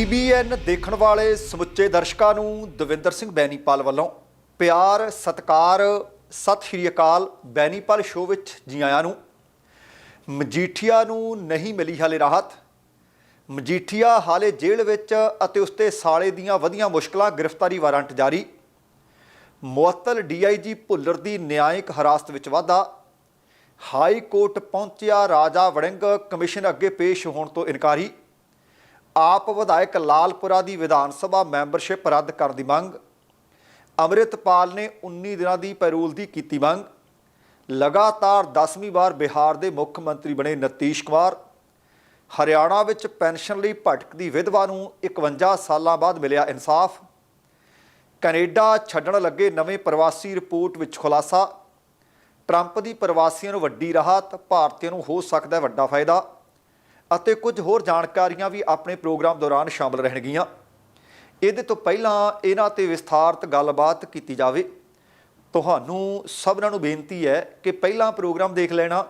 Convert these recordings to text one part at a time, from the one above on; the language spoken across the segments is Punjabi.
ਟੀਬੀਐਨ ਦੇਖਣ ਵਾਲੇ ਸਮੁੱਚੇ ਦਰਸ਼ਕਾਂ ਨੂੰ ਦਵਿੰਦਰ ਸਿੰਘ ਬੈਨੀਪਾਲ ਵੱਲੋਂ ਪਿਆਰ, ਸਤਿਕਾਰ, ਸਤਿ ਸ਼੍ਰੀ ਅਕਾਲ ਬੈਨੀਪਾਲ ਸ਼ੋਅ ਵਿੱਚ ਜੀ ਆਇਆਂ ਨੂੰ। ਮਜੀਠੀਆ ਨੂੰ ਨਹੀਂ ਮਿਲੀ ਹਾਲੇ ਰਾਹਤ। ਮਜੀਠੀਆ ਹਾਲੇ ਜੇਲ੍ਹ ਵਿੱਚ ਅਤੇ ਉਸਤੇ ਸਾਲੇ ਦੀਆਂ ਵਧੀਆਂ ਮੁਸ਼ਕਲਾਂ ਗ੍ਰਿਫਤਾਰੀ ਵਾਰੰਟ ਜਾਰੀ। ਮੁਅੱਤਲ ਡੀਆਈਜੀ ਭੁੱਲਰ ਦੀ ਨਿਆਇਕ ਹਿਰਾਸਤ ਵਿੱਚ ਵਾਧਾ। ਹਾਈ ਕੋਰਟ ਪਹੁੰਚਿਆ ਰਾਜਾ ਵੜਿੰਗ ਕਮਿਸ਼ਨ ਅੱਗੇ ਪੇਸ਼ ਹੋਣ ਤੋਂ ਇਨਕਾਰੀ। ਆਪ ਵਿਧਾਇਕ ਲਾਲਪੁਰਾ ਦੀ ਵਿਧਾਨ ਸਭਾ ਮੈਂਬਰਸ਼ਿਪ ਰੱਦ ਕਰਨ ਦੀ ਮੰਗ। ਅੰਮ੍ਰਿਤਪਾਲ ਨੇ 19 ਦਿਨਾਂ ਦੀ ਪੈਰੂਲ ਦੀ ਕੀਤੀ ਮੰਗ। ਲਗਾਤਾਰ 10ਵੀਂ ਵਾਰ ਬਿਹਾਰ ਦੇ ਮੁੱਖ ਮੰਤਰੀ ਬਣੇ ਨਤੀਸ਼ ਕੁਮਾਰ। ਹਰਿਆਣਾ ਵਿੱਚ ਪੈਨਸ਼ਨ ਲਈ ਭਟਕਦੀ ਵਿਧਵਾ ਨੂੰ 51 ਸਾਲਾਂ ਬਾਅਦ ਮਿਲਿਆ ਇਨਸਾਫ। ਕੈਨੇਡਾ ਛੱਡਣ ਲੱਗੇ ਨਵੇਂ ਪ੍ਰਵਾਸੀ ਰਿਪੋਰਟ ਵਿੱਚ ਖੁਲਾਸਾ। ਟਰੰਪ ਦੀ ਪ੍ਰਵਾਸੀਆਂ ਨੂੰ ਵੱਡੀ ਰਾਹਤ, ਭਾਰਤੀਆਂ ਨੂੰ ਹੋ ਸਕਦਾ ਵੱਡਾ ਫਾਇਦਾ। ਅਤੇ ਕੁਝ ਹੋਰ ਜਾਣਕਾਰੀਆਂ ਵੀ ਆਪਣੇ ਪ੍ਰੋਗਰਾਮ ਦੌਰਾਨ ਸ਼ਾਮਲ ਰਹਿਣਗੀਆਂ। ਇਹਦੇ ਤੋਂ ਪਹਿਲਾਂ ਇਹਨਾਂ ਤੇ ਵਿਸਥਾਰਤ ਗੱਲਬਾਤ ਕੀਤੀ ਜਾਵੇ। ਤੁਹਾਨੂੰ ਸਭਨਾਂ ਨੂੰ ਬੇਨਤੀ ਹੈ ਕਿ ਪਹਿਲਾਂ ਪ੍ਰੋਗਰਾਮ ਦੇਖ ਲੈਣਾ,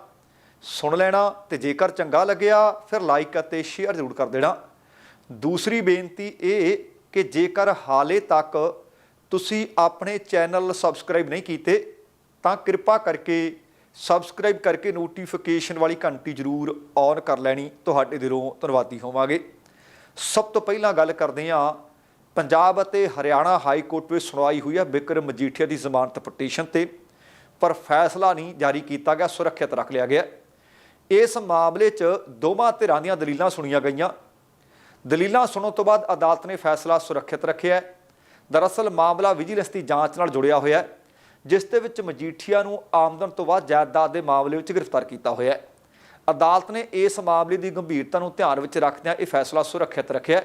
ਸੁਣ ਲੈਣਾ ਤੇ ਜੇਕਰ ਚੰਗਾ ਲੱਗਿਆ ਫਿਰ ਲਾਈਕ ਅਤੇ ਸ਼ੇਅਰ ਜ਼ਰੂਰ ਕਰ ਦੇਣਾ। ਦੂਸਰੀ ਬੇਨਤੀ ਇਹ ਕਿ ਜੇਕਰ ਹਾਲੇ ਤੱਕ ਤੁਸੀਂ ਆਪਣੇ ਚੈਨਲ ਸਬਸਕ੍ਰਾਈਬ ਨਹੀਂ ਕੀਤੇ, ਤਾਂ ਕਿਰਪਾ ਕਰਕੇ ਸਬਸਕ੍ਰਾਈਬ ਕਰਕੇ ਨੋਟੀਫਿਕੇਸ਼ਨ ਵਾਲੀ ਘੰਟੀ ਜ਼ਰੂਰ ਔਨ ਕਰ ਲੈਣੀ। ਤੁਹਾਡੇ ਦਿਲੋਂ ਧੰਨਵਾਦੀ ਹੋਵਾਂਗੇ। ਸਭ ਤੋਂ ਪਹਿਲਾਂ ਗੱਲ ਕਰਦੇ ਹਾਂ, ਪੰਜਾਬ ਅਤੇ ਹਰਿਆਣਾ ਹਾਈ ਕੋਰਟ ਵਿੱਚ ਸੁਣਵਾਈ ਹੋਈ ਹੈ ਬਿਕਰਮ ਮਜੀਠੀਆ ਦੀ ਜ਼ਮਾਨਤ ਪਟੀਸ਼ਨ ਤੇ। ਪਰ ਫੈਸਲਾ ਨਹੀਂ ਜਾਰੀ ਕੀਤਾ ਗਿਆ, ਸੁਰੱਖਿਅਤ ਰੱਖ ਲਿਆ ਗਿਆ। ਇਸ ਮਾਮਲੇ 'ਚ ਦੋਵਾਂ ਧਿਰਾਂ ਦੀਆਂ ਦਲੀਲਾਂ ਸੁਣੀਆਂ ਗਈਆਂ। ਦਲੀਲਾਂ ਸੁਣਨ ਤੋਂ ਬਾਅਦ ਅਦਾਲਤ ਨੇ ਫੈਸਲਾ ਸੁਰੱਖਿਅਤ ਰੱਖਿਆ ਦਰਅਸਲ ਮਾਮਲਾ ਵਿਜੀਲੈਂਸ ਦੀ ਜਾਂਚ ਨਾਲ ਜੁੜਿਆ ਹੋਇਆ ਹੈ। ਜਿਸ ਦੇ ਵਿੱਚ ਮਜੀਠੀਆ ਨੂੰ ਆਮਦਨ ਤੋਂ ਬਾਅਦ ਜਾਇਦਾਦ ਦੇ ਮਾਮਲੇ ਵਿੱਚ ਗ੍ਰਿਫਤਾਰ ਕੀਤਾ ਹੋਇਆ ਹੈ। ਅਦਾਲਤ ਨੇ ਇਸ ਮਾਮਲੇ ਦੀ ਗੰਭੀਰਤਾ ਨੂੰ ਧਿਆਨ ਵਿੱਚ ਰੱਖਦਿਆਂ ਇਹ ਫੈਸਲਾ ਸੁਰੱਖਿਅਤ ਰੱਖਿਆ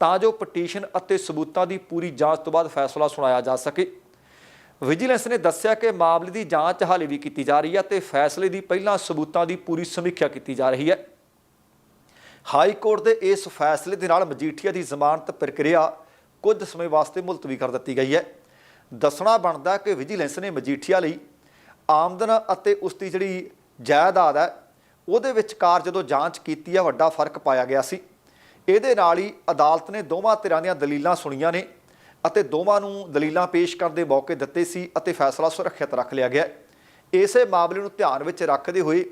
ਤਾਂ ਜੋ ਪਟੀਸ਼ਨ ਅਤੇ ਸਬੂਤਾਂ ਦੀ ਪੂਰੀ ਜਾਂਚ ਤੋਂ ਬਾਅਦ ਫੈਸਲਾ ਸੁਣਾਇਆ ਜਾ ਸਕੇ। ਵਿਜੀਲੈਂਸ ਨੇ ਦੱਸਿਆ ਕਿ ਮਾਮਲੇ ਦੀ ਜਾਂਚ ਹਾਲੇ ਵੀ ਕੀਤੀ ਜਾ ਰਹੀ ਹੈ ਤੇ ਫੈਸਲੇ ਦੀ ਪਹਿਲਾਂ ਸਬੂਤਾਂ ਦੀ ਪੂਰੀ ਸਮੀਖਿਆ ਕੀਤੀ ਜਾ ਰਹੀ ਹੈ। ਹਾਈ ਕੋਰਟ ਦੇ ਇਸ ਫੈਸਲੇ ਦੇ ਨਾਲ ਮਜੀਠੀਆ ਦੀ ਜ਼ਮਾਨਤ ਪ੍ਰਕਿਰਿਆ ਕੁਝ ਸਮੇਂ ਵਾਸਤੇ ਮੁਲਤਵੀ ਕਰ ਦਿੱਤੀ ਗਈ ਹੈ। ਦੱਸਣਾ ਬਣਦਾ ਕਿ ਵਿਜੀਲੈਂਸ ਨੇ ਮਜੀਠੀਆ ਲਈ ਆਮਦਨ ਅਤੇ ਉਸ ਦੀ ਜਿਹੜੀ ਜਾਇਦਾਦ ਹੈ, ਉਹਦੇ ਵਿਚਕਾਰ ਜਦੋਂ ਜਾਂਚ ਕੀਤੀ ਹੈ, ਵੱਡਾ ਫ਼ਰਕ ਪਾਇਆ ਗਿਆ ਸੀ। ਇਹਦੇ ਨਾਲ ਹੀ ਅਦਾਲਤ ਨੇ ਦੋਵਾਂ ਧਿਰਾਂ ਦੀਆਂ ਦਲੀਲਾਂ ਸੁਣੀਆਂ ਨੇ ਅਤੇ ਦੋਵਾਂ ਨੂੰ ਦਲੀਲਾਂ ਪੇਸ਼ ਕਰਨ ਦੇ ਮੌਕੇ ਦਿੱਤੇ ਸੀ ਅਤੇ ਫੈਸਲਾ ਸੁਰੱਖਿਅਤ ਰੱਖ ਲਿਆ ਗਿਆ ਇਸੇ ਮਾਮਲੇ ਨੂੰ ਧਿਆਨ ਵਿੱਚ ਰੱਖਦੇ ਹੋਏ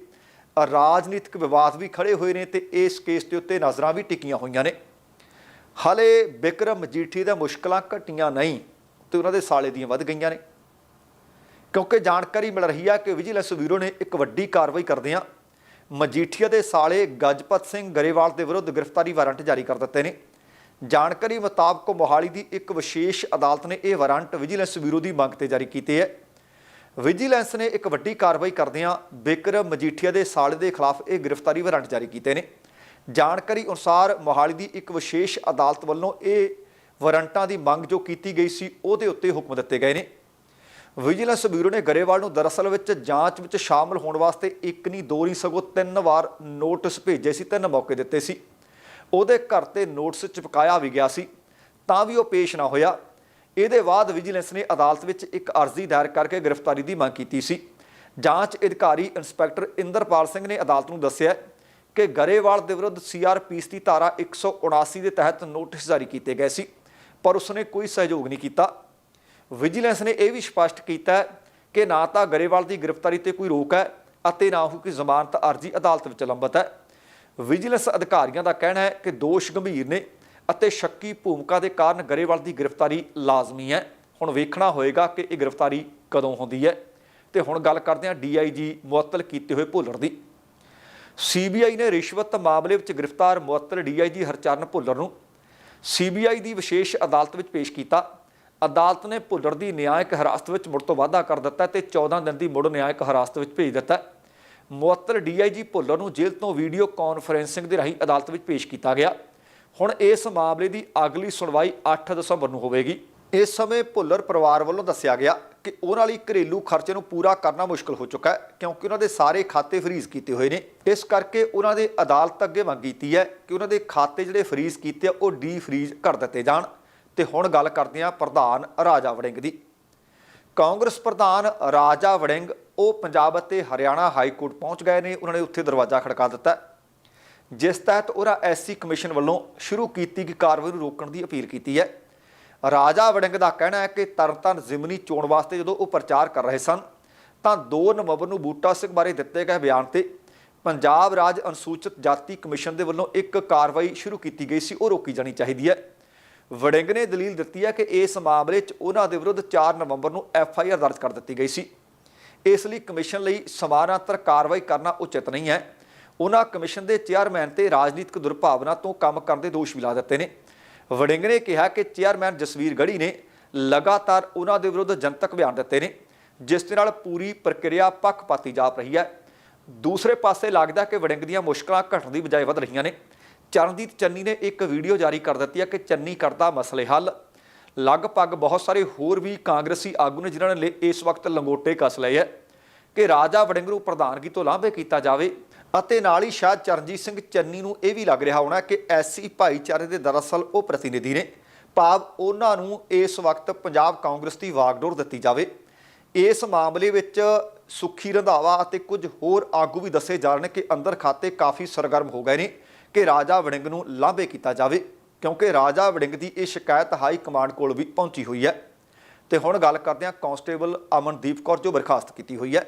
ਰਾਜਨੀਤਿਕ ਵਿਵਾਦ ਵੀ ਖੜੇ ਹੋਏ ਨੇ ਤੇ ਇਸ ਕੇਸ ਦੇ ਉੱਤੇ ਨਜ਼ਰਾਂ ਵੀ ਟਿਕੀਆਂ ਹੋਈਆਂ ਨੇ। ਹਾਲੇ ਬਿਕਰਮ ਮਜੀਠੀ ਦਾ ਮੁਸ਼ਕਲਾਂ ਘਟੀਆਂ ਨਹੀਂ। ਤੇ ਉਹਨਾਂ ਦੇ ਸਾਲੇ ਦੀਆਂ ਵੱਧ ਗਈਆਂ ਨੇ। ਕਿਉਂਕਿ ਜਾਣਕਾਰੀ ਮਿਲ ਰਹੀ ਹੈ ਕਿ ਵਿਜੀਲੈਂਸ ਬਿਊਰੋ ਨੇ ਇੱਕ ਵੱਡੀ ਕਾਰਵਾਈ ਕਰਦਿਆਂ ਮਜੀਠੀਆ ਦੇ ਸਾਲੇ ਗਜਪਤ ਸਿੰਘ ਗਰੇਵਾਲ ਦੇ ਵਿਰੁੱਧ ਗ੍ਰਿਫਤਾਰੀ ਵਾਰੰਟ ਜਾਰੀ ਕਰ ਦਿੱਤੇ ਨੇ। ਜਾਣਕਾਰੀ ਮੁਤਾਬਕ ਮੋਹਾਲੀ ਦੀ ਇੱਕ ਵਿਸ਼ੇਸ਼ ਅਦਾਲਤ ਨੇ ਇਹ ਵਾਰੰਟ ਵਿਜੀਲੈਂਸ ਬਿਊਰੋ ਦੀ ਮੰਗ ਤੇ ਜਾਰੀ ਕੀਤੇ ਹੈ ਵਿਜੀਲੈਂਸ ਨੇ ਇੱਕ ਵੱਡੀ ਕਾਰਵਾਈ ਕਰਦਿਆਂ ਬਿਕਰਮ ਮਜੀਠੀਆ ਦੇ ਸਾਲੇ ਦੇ ਖਿਲਾਫ ਇਹ ਗ੍ਰਿਫਤਾਰੀ ਵਾਰੰਟ ਜਾਰੀ ਕੀਤੇ ਨੇ। ਜਾਣਕਾਰੀ ਅਨੁਸਾਰ ਮੋਹਾਲੀ ਦੀ ਇੱਕ ਵਿਸ਼ੇਸ਼ ਅਦਾਲਤ ਵੱਲੋਂ ਇਹ ਵਾਰੰਟਾਂ ਦੀ ਮੰਗ ਜੋ ਕੀਤੀ ਗਈ ਸੀ, ਉਹਦੇ ਉੱਤੇ ਹੁਕਮ ਦਿੱਤੇ ਗਏ ਨੇ। ਵਿਜੀਲੈਂਸ ਬਿਊਰੋ ਨੇ ਗਰੇਵਾਲ ਨੂੰ ਦਰਅਸਲ ਵਿੱਚ ਜਾਂਚ ਵਿੱਚ ਸ਼ਾਮਲ ਹੋਣ ਵਾਸਤੇ ਇੱਕ ਨਹੀਂ, ਦੋ ਨਹੀਂ, ਸਗੋਂ ਤਿੰਨ ਵਾਰ ਨੋਟਿਸ ਭੇਜੇ ਸੀ, ਤਿੰਨ ਮੌਕੇ ਦਿੱਤੇ ਸੀ। ਉਹਦੇ ਘਰ ਤੇ ਨੋਟਿਸ ਚਿਪਕਾਇਆ ਵੀ ਗਿਆ ਸੀ, ਤਾਂ ਵੀ ਉਹ ਪੇਸ਼ ਨਾ ਹੋਇਆ। ਇਹਦੇ ਬਾਅਦ ਵਿਜੀਲੈਂਸ ਨੇ ਅਦਾਲਤ ਵਿੱਚ ਇੱਕ ਅਰਜ਼ੀ ਦਾਇਰ ਕਰਕੇ ਗ੍ਰਿਫਤਾਰੀ ਦੀ ਮੰਗ ਕੀਤੀ ਸੀ। ਜਾਂਚ ਅਧਿਕਾਰੀ ਇੰਸਪੈਕਟਰ ਇੰਦਰਪਾਲ ਸਿੰਘ ਨੇ ਅਦਾਲਤ ਨੂੰ ਦੱਸਿਆ ਕਿ ਗਰੇਵਾਲ ਦੇ ਵਿਰੁੱਧ ਸੀਆਰਪੀਸ ਦੀ ਧਾਰਾ 179 ਦੇ ਤਹਿਤ ਨੋਟਿਸ ਜਾਰੀ ਕੀਤੇ ਗਏ ਸੀ। ਪਰ ਉਸਨੇ ਕੋਈ ਸਹਿਯੋਗ ਨਹੀਂ ਕੀਤਾ। ਵਿਜੀਲੈਂਸ ਨੇ ਇਹ ਵੀ ਸਪਸ਼ਟ ਕੀਤਾ ਕਿ ਨਾ ਤਾਂ ਗਰੇਵਾਲ ਦੀ ਗ੍ਰਿਫਤਾਰੀ ਤੇ ਕੋਈ ਰੋਕ ਹੈ ਅਤੇ ਨਾ ਹੀ ਕੋਈ ਜ਼ਮਾਨਤ ਅਰਜ਼ੀ ਅਦਾਲਤ ਵਿੱਚ ਲੰਬਤ ਹੈ। ਵਿਜੀਲੈਂਸ ਅਧਿਕਾਰੀਆਂ ਦਾ ਕਹਿਣਾ ਹੈ ਕਿ ਦੋਸ਼ ਗੰਭੀਰ ਨੇ ਅਤੇ ਸ਼ੱਕੀ ਭੂਮਿਕਾ ਦੇ ਕਾਰਨ ਗਰੇਵਾਲ ਦੀ ਗ੍ਰਿਫਤਾਰੀ ਲਾਜ਼ਮੀ ਹੈ। ਹੁਣ ਵੇਖਣਾ ਹੋਏਗਾ ਕਿ ਇਹ ਗ੍ਰਿਫਤਾਰੀ ਕਦੋਂ ਹੁੰਦੀ ਹੈ। ਤੇ ਹੁਣ ਗੱਲ ਕਰਦੇ ਹਾਂ ਡੀਆਈਜੀ ਮੁਅੱਤਲ ਕੀਤੇ ਹੋਏ ਭੁੱਲਰ ਦੀ। ਸੀਬੀਆਈ ਨੇ ਰਿਸ਼ਵਤ ਮਾਮਲੇ ਵਿੱਚ ਗ੍ਰਿਫਤਾਰ ਮੁਅੱਤਲ ਡੀਆਈਜੀ ਹਰਚਰਨ ਭੁੱਲਰ ਨੂੰ ਸੀਬੀਆਈ ਦੀ ਵਿਸ਼ੇਸ਼ ਅਦਾਲਤ ਵਿੱਚ ਪੇਸ਼ ਕੀਤਾ। ਅਦਾਲਤ ਨੇ ਭੁੱਲਰ ਦੀ ਨਿਆਇਕ ਹਿਰਾਸਤ ਵਿੱਚ ਮੁੜ ਤੋਂ ਵਾਧਾ ਕਰ ਦਿੱਤਾ ਤੇ 14 ਦਿਨ ਦੀ ਮੁੜ ਨਿਆਇਕ ਹਿਰਾਸਤ ਵਿੱਚ ਭੇਜ ਦਿੱਤਾ। ਮੁਅੱਤਲ ਡੀਆਈਜੀ ਭੁੱਲਰ ਨੂੰ ਜੇਲ੍ਹ ਤੋਂ ਵੀਡੀਓ ਕਾਨਫਰੈਂਸਿੰਗ ਦੇ ਰਾਹੀਂ ਅਦਾਲਤ ਵਿੱਚ ਪੇਸ਼ ਕੀਤਾ ਗਿਆ। ਹੁਣ ਇਸ ਮਾਮਲੇ ਦੀ ਅਗਲੀ ਸੁਣਵਾਈ 8 ਦਸੰਬਰ ਨੂੰ ਹੋਵੇਗੀ। ਇਸ ਸਮੇਂ ਭੁੱਲਰ ਪਰਿਵਾਰ ਵੱਲੋਂ ਦੱਸਿਆ ਗਿਆ ਕਿ ਉਹਨਾਂ ਲਈ ਘਰੇਲੂ ਖਰਚੇ ਨੂੰ ਪੂਰਾ ਕਰਨਾ ਮੁਸ਼ਕਲ ਹੋ ਚੁੱਕਾ ਹੈ, ਕਿਉਂਕਿ ਉਹਨਾਂ ਦੇ ਸਾਰੇ ਖਾਤੇ ਫਰੀਜ਼ ਕੀਤੇ ਹੋਏ ਨੇ। ਇਸ ਕਰਕੇ ਉਹਨਾਂ ਦੇ ਅਦਾਲਤ ਅੱਗੇ ਮੰਗ ਕੀਤੀ ਹੈ ਕਿ ਉਹਨਾਂ ਦੇ ਖਾਤੇ ਜਿਹੜੇ ਫਰੀਜ਼ ਕੀਤੇ ਆ, ਉਹ ਡੀ ਫਰੀਜ਼ ਕਰ ਦਿੱਤੇ ਜਾਣ। ਤੇ ਹੁਣ ਗੱਲ ਕਰਦੇ ਹਾਂ ਪ੍ਰਧਾਨ ਰਾਜਾ ਵੜਿੰਗ ਦੀ। ਕਾਂਗਰਸ ਪ੍ਰਧਾਨ ਰਾਜਾ ਵੜਿੰਗ, ਉਹ ਪੰਜਾਬ ਅਤੇ ਹਰਿਆਣਾ ਹਾਈ ਕੋਰਟ ਪਹੁੰਚ ਗਏ ਨੇ, ਉਹਨਾਂ ਨੇ ਉੱਥੇ ਦਰਵਾਜ਼ਾ ਖੜਕਾ ਦਿੱਤਾ ਜਿਸ ਤਹਿਤ ਉਹਨਾਂ ਐਸਸੀ ਕਮਿਸ਼ਨ ਵੱਲੋਂ ਸ਼ੁਰੂ ਕੀਤੀ ਗਈ ਕਾਰਵਾਈ ਨੂੰ ਰੋਕਣ ਦੀ ਅਪੀਲ ਕੀਤੀ ਹੈ। ਰਾਜਾ ਵੜਿੰਗ ਦਾ ਕਹਿਣਾ ਹੈ ਕਿ ਤਰਨਤਾਰਨ ਜ਼ਿਮਨੀ ਚੋਣ ਵਾਸਤੇ ਜਦੋਂ ਉਹ ਪ੍ਰਚਾਰ ਕਰ ਰਹੇ ਸਨ, ਤਾਂ 2 ਨਵੰਬਰ ਨੂੰ ਬੂਟਾ ਸਿੰਘ ਬਾਰੇ ਦਿੱਤੇ ਗਏ ਬਿਆਨ ਤੇ ਪੰਜਾਬ ਰਾਜ ਅਨੁਸੂਚਿਤ ਜਾਤੀ ਕਮਿਸ਼ਨ ਦੇ ਵੱਲੋਂ ਇੱਕ ਕਾਰਵਾਈ ਸ਼ੁਰੂ ਕੀਤੀ ਗਈ ਸੀ, ਉਹ ਰੋਕੀ ਜਾਣੀ ਚਾਹੀਦੀ ਹੈ। ਵੜਿੰਗ ਨੇ ਦਲੀਲ ਦਿੱਤੀ ਹੈ ਕਿ ਇਸ ਮਾਮਲੇ 'ਚ ਉਹਨਾਂ ਦੇ ਵਿਰੁੱਧ 4 ਨਵੰਬਰ ਨੂੰ ਐਫ ਆਈ ਆਰ ਦਰਜ ਕਰ ਦਿੱਤੀ ਗਈ ਸੀ। ਇਸ ਲਈ ਕਮਿਸ਼ਨ ਲਈ ਸਮਾਨਾਂਤਰ ਕਾਰਵਾਈ ਕਰਨਾ ਉਚਿਤ ਨਹੀਂ ਹੈ। ਉਹਨਾਂ ਕਮਿਸ਼ਨ ਦੇ ਚੇਅਰਮੈਨ ਤੇ ਰਾਜਨੀਤਿਕ ਦੁਰਭਾਵਨਾ ਤੋਂ ਕੰਮ ਕਰਨ ਦੇ ਦੋਸ਼ ਵੀ ਲਾ ਦਿੱਤੇ ਨੇ। ਵੜਿੰਗ ਨੇ ਕਿਹਾ ਕਿ ਚੇਅਰਮੈਨ ਜਸਵੀਰ ਗੜੀ ਨੇ ਲਗਾਤਾਰ ਉਹਨਾਂ ਦੇ ਵਿਰੁੱਧ ਜਨਤਕ ਬਿਆਨ ਦਿੱਤੇ ਨੇ, ਜਿਸ ਦੇ ਨਾਲ ਪੂਰੀ ਪ੍ਰਕਿਰਿਆ ਪੱਖਪਾਤੀ ਜਾਪ ਰਹੀ ਹੈ। ਦੂਸਰੇ ਪਾਸੇ ਲੱਗਦਾ ਕਿ ਵੜਿੰਗ ਦੀਆਂ ਮੁਸ਼ਕਲਾਂ ਘਟਣ ਦੀ ਬਜਾਏ ਵਧ ਰਹੀਆਂ ਨੇ। ਚਰਨਜੀਤ ਚੰਨੀ ਨੇ ਇੱਕ ਵੀਡੀਓ ਜਾਰੀ ਕਰ ਦਿੱਤੀ ਹੈ ਕਿ ਚੰਨੀ ਕਰਦਾ ਮਸਲੇ ਹੱਲ। ਲਗਭਗ ਬਹੁਤ ਸਾਰੇ ਹੋਰ ਵੀ ਕਾਂਗਰਸੀ ਆਗੂ ਨੇ ਜਿਨ੍ਹਾਂ ਨੇ ਲੇ- ਇਸ ਵਕਤ ਲੰਗੋਟੇ ਕੱਸ ਲਏ ਹੈ ਕਿ ਰਾਜਾ ਵੜਿੰਗ ਨੂੰ ਪ੍ਰਧਾਨਗੀ ਤੋਂ ਲਾਂਭੇ ਕੀਤਾ ਜਾਵੇ। ਅਤੇ ਨਾਲ ਹੀ ਸ਼ਾਇਦ ਚਰਨਜੀਤ ਸਿੰਘ ਚੰਨੀ ਨੂੰ ਇਹ ਵੀ ਲੱਗ ਰਿਹਾ ਹੋਣਾ ਕਿ ਐਸਸੀ ਭਾਈਚਾਰੇ ਦੇ ਦਰਅਸਲ ਉਹ ਪ੍ਰਤੀਨਿਧੀ ਨੇ। ਭਾਵ ਉਹਨਾਂ ਨੂੰ ਇਸ ਵਕਤ ਪੰਜਾਬ ਕਾਂਗਰਸ ਦੀ ਵਾਗਡੋਰ ਦਿੱਤੀ ਜਾਵੇ। ਇਸ ਮਾਮਲੇ ਵਿੱਚ ਸੁਖੀ ਰੰਧਾਵਾ ਅਤੇ ਕੁਝ ਹੋਰ ਆਗੂ ਵੀ ਦੱਸੇ ਜਾ ਰਹੇ ਨੇ ਕਿ ਅੰਦਰ ਖਾਤੇ ਕਾਫੀ ਸਰਗਰਮ ਹੋ ਗਏ ਨੇ ਕਿ ਰਾਜਾ ਵੜਿੰਗ ਨੂੰ ਲਾਂਭੇ ਕੀਤਾ ਜਾਵੇ, ਕਿਉਂਕਿ ਰਾਜਾ ਵੜਿੰਗ ਦੀ ਇਹ ਸ਼ਿਕਾਇਤ ਹਾਈ ਕਮਾਂਡ ਕੋਲ ਵੀ ਪਹੁੰਚੀ ਹੋਈ ਹੈ। ਤੇ ਹੁਣ ਗੱਲ ਕਰਦੇ ਹਾਂ ਕਾਂਸਟੇਬਲ ਅਮਨਦੀਪ ਕੌਰ, ਜੋ ਬਰਖਾਸਤ ਕੀਤੀ ਹੋਈ ਹੈ।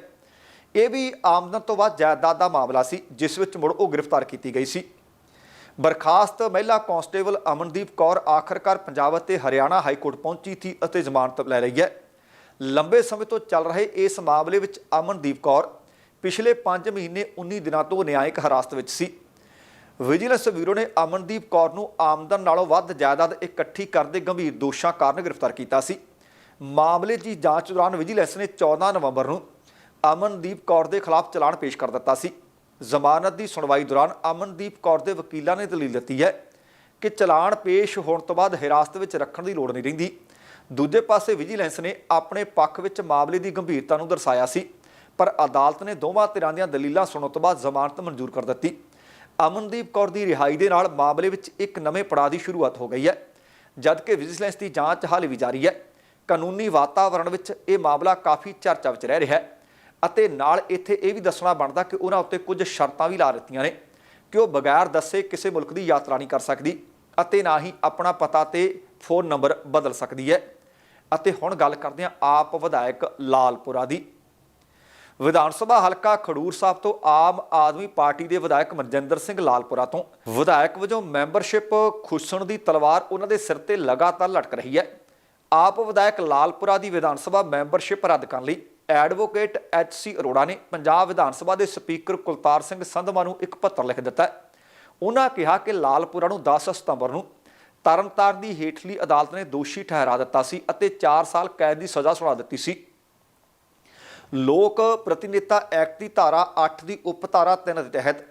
ਇਹ ਵੀ ਆਮਦਨ ਤੋਂ ਬਾਅਦ ਜਾਇਦਾਦ ਦਾ ਮਾਮਲਾ ਸੀ, ਜਿਸ ਵਿੱਚ ਮੁੜ ਉਹ ਗ੍ਰਿਫਤਾਰ ਕੀਤੀ ਗਈ ਸੀ। ਬਰਖਾਸਤ ਮਹਿਲਾ ਕਾਂਸਟੇਬਲ ਅਮਨਦੀਪ ਕੌਰ ਆਖਰਕਾਰ ਪੰਜਾਬ ਅਤੇ ਹਰਿਆਣਾ ਹਾਈ ਕੋਰਟ ਪਹੁੰਚੀ ਸੀ ਅਤੇ ਜ਼ਮਾਨਤ ਲੈ ਲਈ ਹੈ। ਲੰਬੇ ਸਮੇਂ ਤੋਂ ਚੱਲ ਰਹੇ ਇਸ ਮਾਮਲੇ ਵਿੱਚ ਅਮਨਦੀਪ ਕੌਰ ਪਿਛਲੇ 5 ਮਹੀਨੇ 19 ਦਿਨਾਂ ਤੋਂ ਨਿਆਇਕ ਹਿਰਾਸਤ ਵਿੱਚ ਸੀ। ਵਿਜੀਲੈਂਸ ਬਿਊਰੋ ਨੇ ਅਮਨਦੀਪ ਕੌਰ ਨੂੰ ਆਮਦਨ ਨਾਲੋਂ ਵੱਧ ਜਾਇਦਾਦ ਇਕੱਠੀ ਕਰਨ ਦੇ ਗੰਭੀਰ ਦੋਸ਼ਾਂ ਕਾਰਨ ਗ੍ਰਿਫਤਾਰ ਕੀਤਾ ਸੀ। ਮਾਮਲੇ ਦੀ ਜਾਂਚ ਦੌਰਾਨ ਵਿਜੀਲੈਂਸ ਨੇ 14 ਨਵੰਬਰ ਨੂੰ ਅਮਨਦੀਪ ਕੌਰ ਦੇ ਖਿਲਾਫ ਚਲਾਨ ਪੇਸ਼ ਕਰ ਦਿੱਤਾ ਸੀ। ਜ਼ਮਾਨਤ ਦੀ ਸੁਣਵਾਈ ਦੌਰਾਨ ਅਮਨਦੀਪ ਕੌਰ ਦੇ ਵਕੀਲਾਂ ਨੇ ਦਲੀਲ ਦਿੱਤੀ ਹੈ ਕਿ ਚਲਾਨ ਪੇਸ਼ ਹੋਣ ਤੋਂ ਬਾਅਦ ਹਿਰਾਸਤ ਵਿੱਚ ਰੱਖਣ ਦੀ ਲੋੜ ਨਹੀਂ ਰਹਿੰਦੀ। ਦੂਜੇ ਪਾਸੇ ਵਿਜੀਲੈਂਸ ਨੇ ਆਪਣੇ ਪੱਖ ਵਿੱਚ ਮਾਮਲੇ ਦੀ ਗੰਭੀਰਤਾ ਨੂੰ ਦਰਸਾਇਆ ਸੀ, ਪਰ ਅਦਾਲਤ ਨੇ ਦੋਵਾਂ ਧਿਰਾਂ ਦੀਆਂ ਦਲੀਲਾਂ ਸੁਣਨ ਤੋਂ ਬਾਅਦ ਜ਼ਮਾਨਤ ਮਨਜ਼ੂਰ ਕਰ ਦਿੱਤੀ। ਅਮਨਦੀਪ ਕੌਰ ਦੀ ਰਿਹਾਈ ਦੇ ਨਾਲ ਮਾਮਲੇ ਵਿੱਚ ਇੱਕ ਨਵੇਂ ਪੜਾਅ ਦੀ ਸ਼ੁਰੂਆਤ ਹੋ ਗਈ ਹੈ, ਜਦਕਿ ਵਿਜੀਲੈਂਸ ਦੀ ਜਾਂਚ ਹਾਲੇ ਵੀ ਜਾਰੀ ਹੈ। ਕਾਨੂੰਨੀ ਵਾਤਾਵਰਣ ਵਿੱਚ ਇਹ ਮਾਮਲਾ ਕਾਫੀ ਚਰਚਾ ਵਿੱਚ ਰਹਿ ਰਿਹਾ ਹੈ। ਅਤੇ ਨਾਲ ਇੱਥੇ ਇਹ ਵੀ ਦੱਸਣਾ ਬਣਦਾ ਕਿ ਉਹਨਾਂ ਉੱਤੇ ਕੁਝ ਸ਼ਰਤਾਂ ਵੀ ਲਾ ਦਿੱਤੀਆਂ ਨੇ ਕਿ ਉਹ ਬਗੈਰ ਦੱਸੇ ਕਿਸੇ ਮੁਲਕ ਦੀ ਯਾਤਰਾ ਨਹੀਂ ਕਰ ਸਕਦੀ ਅਤੇ ਨਾ ਹੀ ਆਪਣਾ ਪਤਾ ਤੇ ਫੋਨ ਨੰਬਰ ਬਦਲ ਸਕਦੀ ਹੈ। ਅਤੇ ਹੁਣ ਗੱਲ ਕਰਦੇ ਹਾਂ ਆਪ ਵਿਧਾਇਕ ਲਾਲਪੁਰਾ ਦੀ। ਵਿਧਾਨ ਸਭਾ ਹਲਕਾ ਖਡੂਰ ਸਾਹਿਬ ਤੋਂ ਆਮ ਆਦਮੀ ਪਾਰਟੀ ਦੇ ਵਿਧਾਇਕ ਮਨਜਿੰਦਰ ਸਿੰਘ ਲਾਲਪੁਰਾ ਤੋਂ ਵਿਧਾਇਕ ਵਜੋਂ ਮੈਂਬਰਸ਼ਿਪ ਖੁੱਸਣ ਦੀ ਤਲਵਾਰ ਉਹਨਾਂ ਦੇ ਸਿਰ ਤੇ ਲਗਾਤਾਰ ਲਟਕ ਰਹੀ ਹੈ। ਆਪ ਵਿਧਾਇਕ ਲਾਲਪੁਰਾ ਦੀ ਵਿਧਾਨ ਸਭਾ ਮੈਂਬਰਸ਼ਿਪ ਰੱਦ ਕਰਨ ਲਈ ਐਡਵੋਕੇਟ ਐਚ ਸੀ ਅਰੋੜਾ ਨੇ ਪੰਜਾਬ ਵਿਧਾਨ ਸਭਾ ਦੇ ਸਪੀਕਰ ਕੁਲਤਾਰ ਸਿੰਘ ਸੰਧਵਾ ਨੂੰ ਇੱਕ ਪੱਤਰ ਲਿਖ ਦਿੱਤਾ ਹੈ। ਉਹਨਾਂ ਕਿਹਾ ਕਿ ਲਾਲਪੁਰਾ ਨੂੰ 10 ਸਤੰਬਰ ਨੂੰ ਤਰਨਤਾਰਨ ਦੀ ਹੇਠਲੀ ਅਦਾਲਤ ਨੇ ਦੋਸ਼ੀ ਠਹਿਰਾ ਦਿੱਤਾ ਸੀ ਅਤੇ 4 ਸਾਲ ਕੈਦ ਦੀ ਸਜ਼ਾ ਸੁਣਾ ਦਿੱਤੀ ਸੀ। ਲੋਕ ਪ੍ਰਤੀਨਿਧਤਾ ਐਕਟ ਦੀ ਧਾਰਾ 8 ਦੀ ਉਪਧਾਰਾ 3 ਦੇ ਤਹਿਤ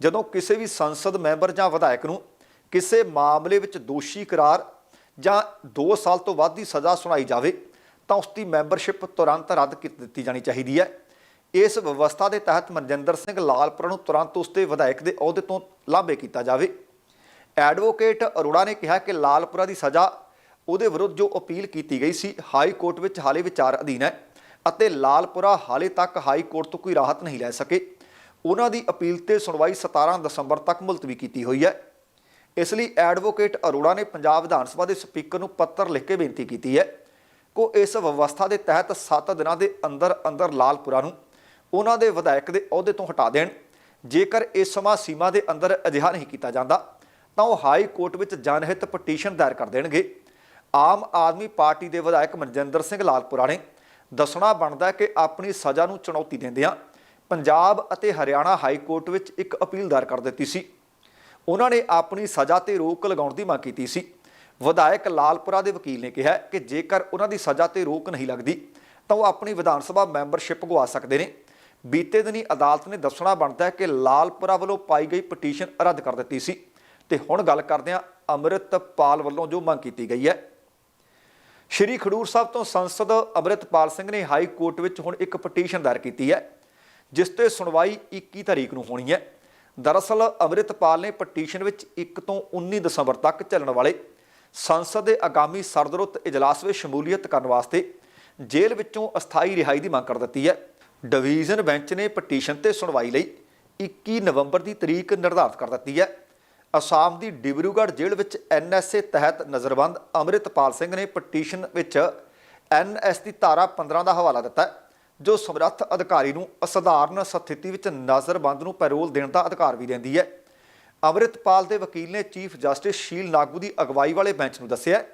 ਜਦੋਂ ਕਿਸੇ ਵੀ ਸੰਸਦ ਮੈਂਬਰ ਜਾਂ ਵਿਧਾਇਕ ਨੂੰ ਕਿਸੇ ਮਾਮਲੇ ਵਿੱਚ ਦੋਸ਼ੀ ਕਰਾਰ ਜਾਂ 2 ਸਾਲ ਤੋਂ ਵੱਧ ਦੀ ਸਜ਼ਾ ਸੁਣਾਈ ਜਾਵੇ ਤਾਂ ਉਸ ਦੀ ਮੈਂਬਰਸ਼ਿਪ ਤੁਰੰਤ ਰੱਦ ਕੀਤੀ ਦਿੱਤੀ ਜਾਣੀ ਚਾਹੀਦੀ ਹੈ। ਇਸ ਵਿਵਸਥਾ ਦੇ ਤਹਿਤ ਮਨਜਿੰਦਰ ਸਿੰਘ ਲਾਲਪੁਰਾ ਨੂੰ ਤੁਰੰਤ ਉਸ ਦੇ ਵਿਧਾਇਕ ਦੇ ਅਹੁਦੇ ਤੋਂ ਲਾਂਭੇ ਕੀਤਾ ਜਾਵੇ। ਐਡਵੋਕੇਟ ਅਰੋੜਾ ਨੇ ਕਿਹਾ ਕਿ ਲਾਲਪੁਰਾ ਦੀ ਸਜ਼ਾ ਉਹਦੇ ਵਿਰੁੱਧ ਜੋ ਅਪੀਲ ਕੀਤੀ ਗਈ ਸੀ, ਹਾਈ ਕੋਰਟ ਵਿੱਚ ਹਾਲੇ ਵਿਚਾਰ ਅਧੀਨ ਹੈ ਅਤੇ ਲਾਲਪੁਰਾ ਹਾਲੇ ਤੱਕ ਹਾਈ ਕੋਰਟ ਤੋਂ ਕੋਈ ਰਾਹਤ ਨਹੀਂ ਲੈ ਸਕੇ। ਉਹਨਾਂ ਦੀ ਅਪੀਲ ਤੇ ਸੁਣਵਾਈ 17 ਦਸੰਬਰ ਤੱਕ ਮੁਲਤਵੀ ਕੀਤੀ ਹੋਈ ਹੈ। ਇਸ ਲਈ ਐਡਵੋਕੇਟ ਅਰੋੜਾ ਨੇ ਪੰਜਾਬ ਵਿਧਾਨ ਸਭਾ ਦੇ ਸਪੀਕਰ ਨੂੰ ਪੱਤਰ ਲਿਖ ਕੇ ਬੇਨਤੀ ਕੀਤੀ ਹੈ। ਕੋ ਇਸ ਵਿਵਸਥਾ ਦੇ ਤਹਿਤ 7 ਦਿਨਾਂ ਦੇ ਅੰਦਰ ਅੰਦਰ ਲਾਲਪੁਰਾ ਨੂੰ ਉਹਨਾਂ ਦੇ ਵਿਧਾਇਕ ਦੇ ਅਹੁਦੇ ਤੋਂ ਹਟਾ ਦੇਣ। ਜੇਕਰ ਇਸ ਸਮਾਂ ਸੀਮਾ ਦੇ ਅੰਦਰ ਅਜਿਹਾ ਨਹੀਂ ਕੀਤਾ ਜਾਂਦਾ, ਤਾਂ ਉਹ ਹਾਈ ਕੋਰਟ ਵਿੱਚ ਜਨਹਿਤ ਪਟੀਸ਼ਨ ਦਾਇਰ ਕਰ ਦੇਣਗੇ। ਆਮ ਆਦਮੀ ਪਾਰਟੀ ਦੇ ਵਿਧਾਇਕ ਮਨਜਿੰਦਰ ਸਿੰਘ ਲਾਲਪੁਰਾ ਨੇ ਦੱਸਣਾ ਬਣਦਾ ਕਿ ਆਪਣੀ ਸਜ਼ਾ ਨੂੰ ਚੁਣੌਤੀ ਦਿੰਦਿਆਂ ਪੰਜਾਬ ਅਤੇ ਹਰਿਆਣਾ ਹਾਈ ਕੋਰਟ ਵਿੱਚ ਇੱਕ ਅਪੀਲ ਦਾਇਰ ਕਰ ਦਿੱਤੀ ਸੀ। ਉਹਨਾਂ ਨੇ ਆਪਣੀ ਸਜ਼ਾ ਤੇ ਰੋਕ ਲਗਾਉਣ ਦੀ ਮੰਗ ਕੀਤੀ ਸੀ। ਵਿਧਾਇਕ ਲਾਲਪੁਰਾ ਦੇ ਵਕੀਲ ਨੇ ਕਿਹਾ ਕਿ ਜੇਕਰ ਉਹਨਾਂ ਦੀ ਸਜ਼ਾ ਤੇ ਰੋਕ ਨਹੀਂ ਲੱਗਦੀ, ਤਾਂ ਉਹ ਆਪਣੀ ਵਿਧਾਨ ਸਭਾ ਮੈਂਬਰਸ਼ਿਪ ਗਵਾ ਸਕਦੇ ਨੇ। ਬੀਤੇ ਦਿਨੀ ਅਦਾਲਤ ਨੇ ਦੱਸਣਾ ਬਣਦਾ ਹੈ ਕਿ ਲਾਲਪੁਰਾ ਵੱਲੋਂ ਪਾਈ ਗਈ ਪਟੀਸ਼ਨ ਰੱਦ ਕਰ ਦਿੱਤੀ ਸੀ। ਤੇ ਹੁਣ ਗੱਲ ਕਰਦੇ ਹਾਂ ਅੰਮ੍ਰਿਤਪਾਲ ਵੱਲੋਂ ਜੋ ਮੰਗ ਕੀਤੀ ਗਈ ਹੈ। ਸ਼੍ਰੀ ਖਡੂਰ ਸਾਹਿਬ ਤੋਂ ਸੰਸਦ ਅੰਮ੍ਰਿਤਪਾਲ ਸਿੰਘ ਨੇ ਹਾਈ ਕੋਰਟ ਵਿੱਚ ਹੁਣ ਇੱਕ ਪਟੀਸ਼ਨ ਦਾਇਰ ਕੀਤੀ ਹੈ, ਜਿਸ ਤੇ ਸੁਣਵਾਈ 21 ਤਾਰੀਖ ਨੂੰ ਹੋਣੀ ਹੈ। ਦਰਅਸਲ ਅੰਮ੍ਰਿਤਪਾਲ ਨੇ ਪਟੀਸ਼ਨ ਵਿੱਚ 1 ਤੋਂ 19 ਦਸੰਬਰ ਤੱਕ ਚੱਲਣ ਵਾਲੇ ਸੰਸਦ ਦੇ ਆਗਾਮੀ ਸਰਦਰੁੱਤ ਇਜਲਾਸ ਵਿੱਚ ਸ਼ਮੂਲੀਅਤ ਕਰਨ ਵਾਸਤੇ ਜੇਲ੍ਹ ਵਿੱਚੋਂ ਅਸਥਾਈ ਰਿਹਾਈ ਦੀ ਮੰਗ ਕਰ ਦਿੱਤੀ ਹੈ। ਡਿਵੀਜ਼ਨ ਬੈਂਚ ਨੇ ਪਟੀਸ਼ਨ ਤੇ ਸੁਣਵਾਈ ਲਈ 21 ਨਵੰਬਰ ਦੀ ਤਰੀਕ ਨਿਰਧਾਰਤ ਕਰ ਦਿੱਤੀ ਹੈ। ਅਸਾਮ ਦੀ ਡਿਬਰੂਗੜ੍ਹ ਜੇਲ੍ਹ ਵਿੱਚ ਐਨਐਸਏ ਤਹਿਤ ਨਜ਼ਰਬੰਦ ਅੰਮ੍ਰਿਤਪਾਲ ਸਿੰਘ ਨੇ ਪਟੀਸ਼ਨ ਵਿੱਚ ਐਨਐਸ ਦੀ ਧਾਰਾ 15 ਦਾ ਹਵਾਲਾ ਦਿੱਤਾ ਜੋ ਸਮਰੱਥ ਅਧਿਕਾਰੀ ਨੂੰ ਅਸਧਾਰਨ ਸਥਿਤੀ ਵਿੱਚ ਨਜ਼ਰਬੰਦ ਨੂੰ ਪੈਰੋਲ ਦੇਣ ਦਾ ਅਧਿਕਾਰ ਵੀ ਦਿੰਦੀ ਹੈ। ਅੰਮ੍ਰਿਤਪਾਲ ਦੇ ਵਕੀਲ ਨੇ ਚੀਫ ਜਸਟਿਸ ਸ਼ੀਲ ਨਾਗੂ ਦੀ ਅਗਵਾਈ ਵਾਲੇ ਬੈਂਚ ਨੂੰ ਦੱਸਿਆ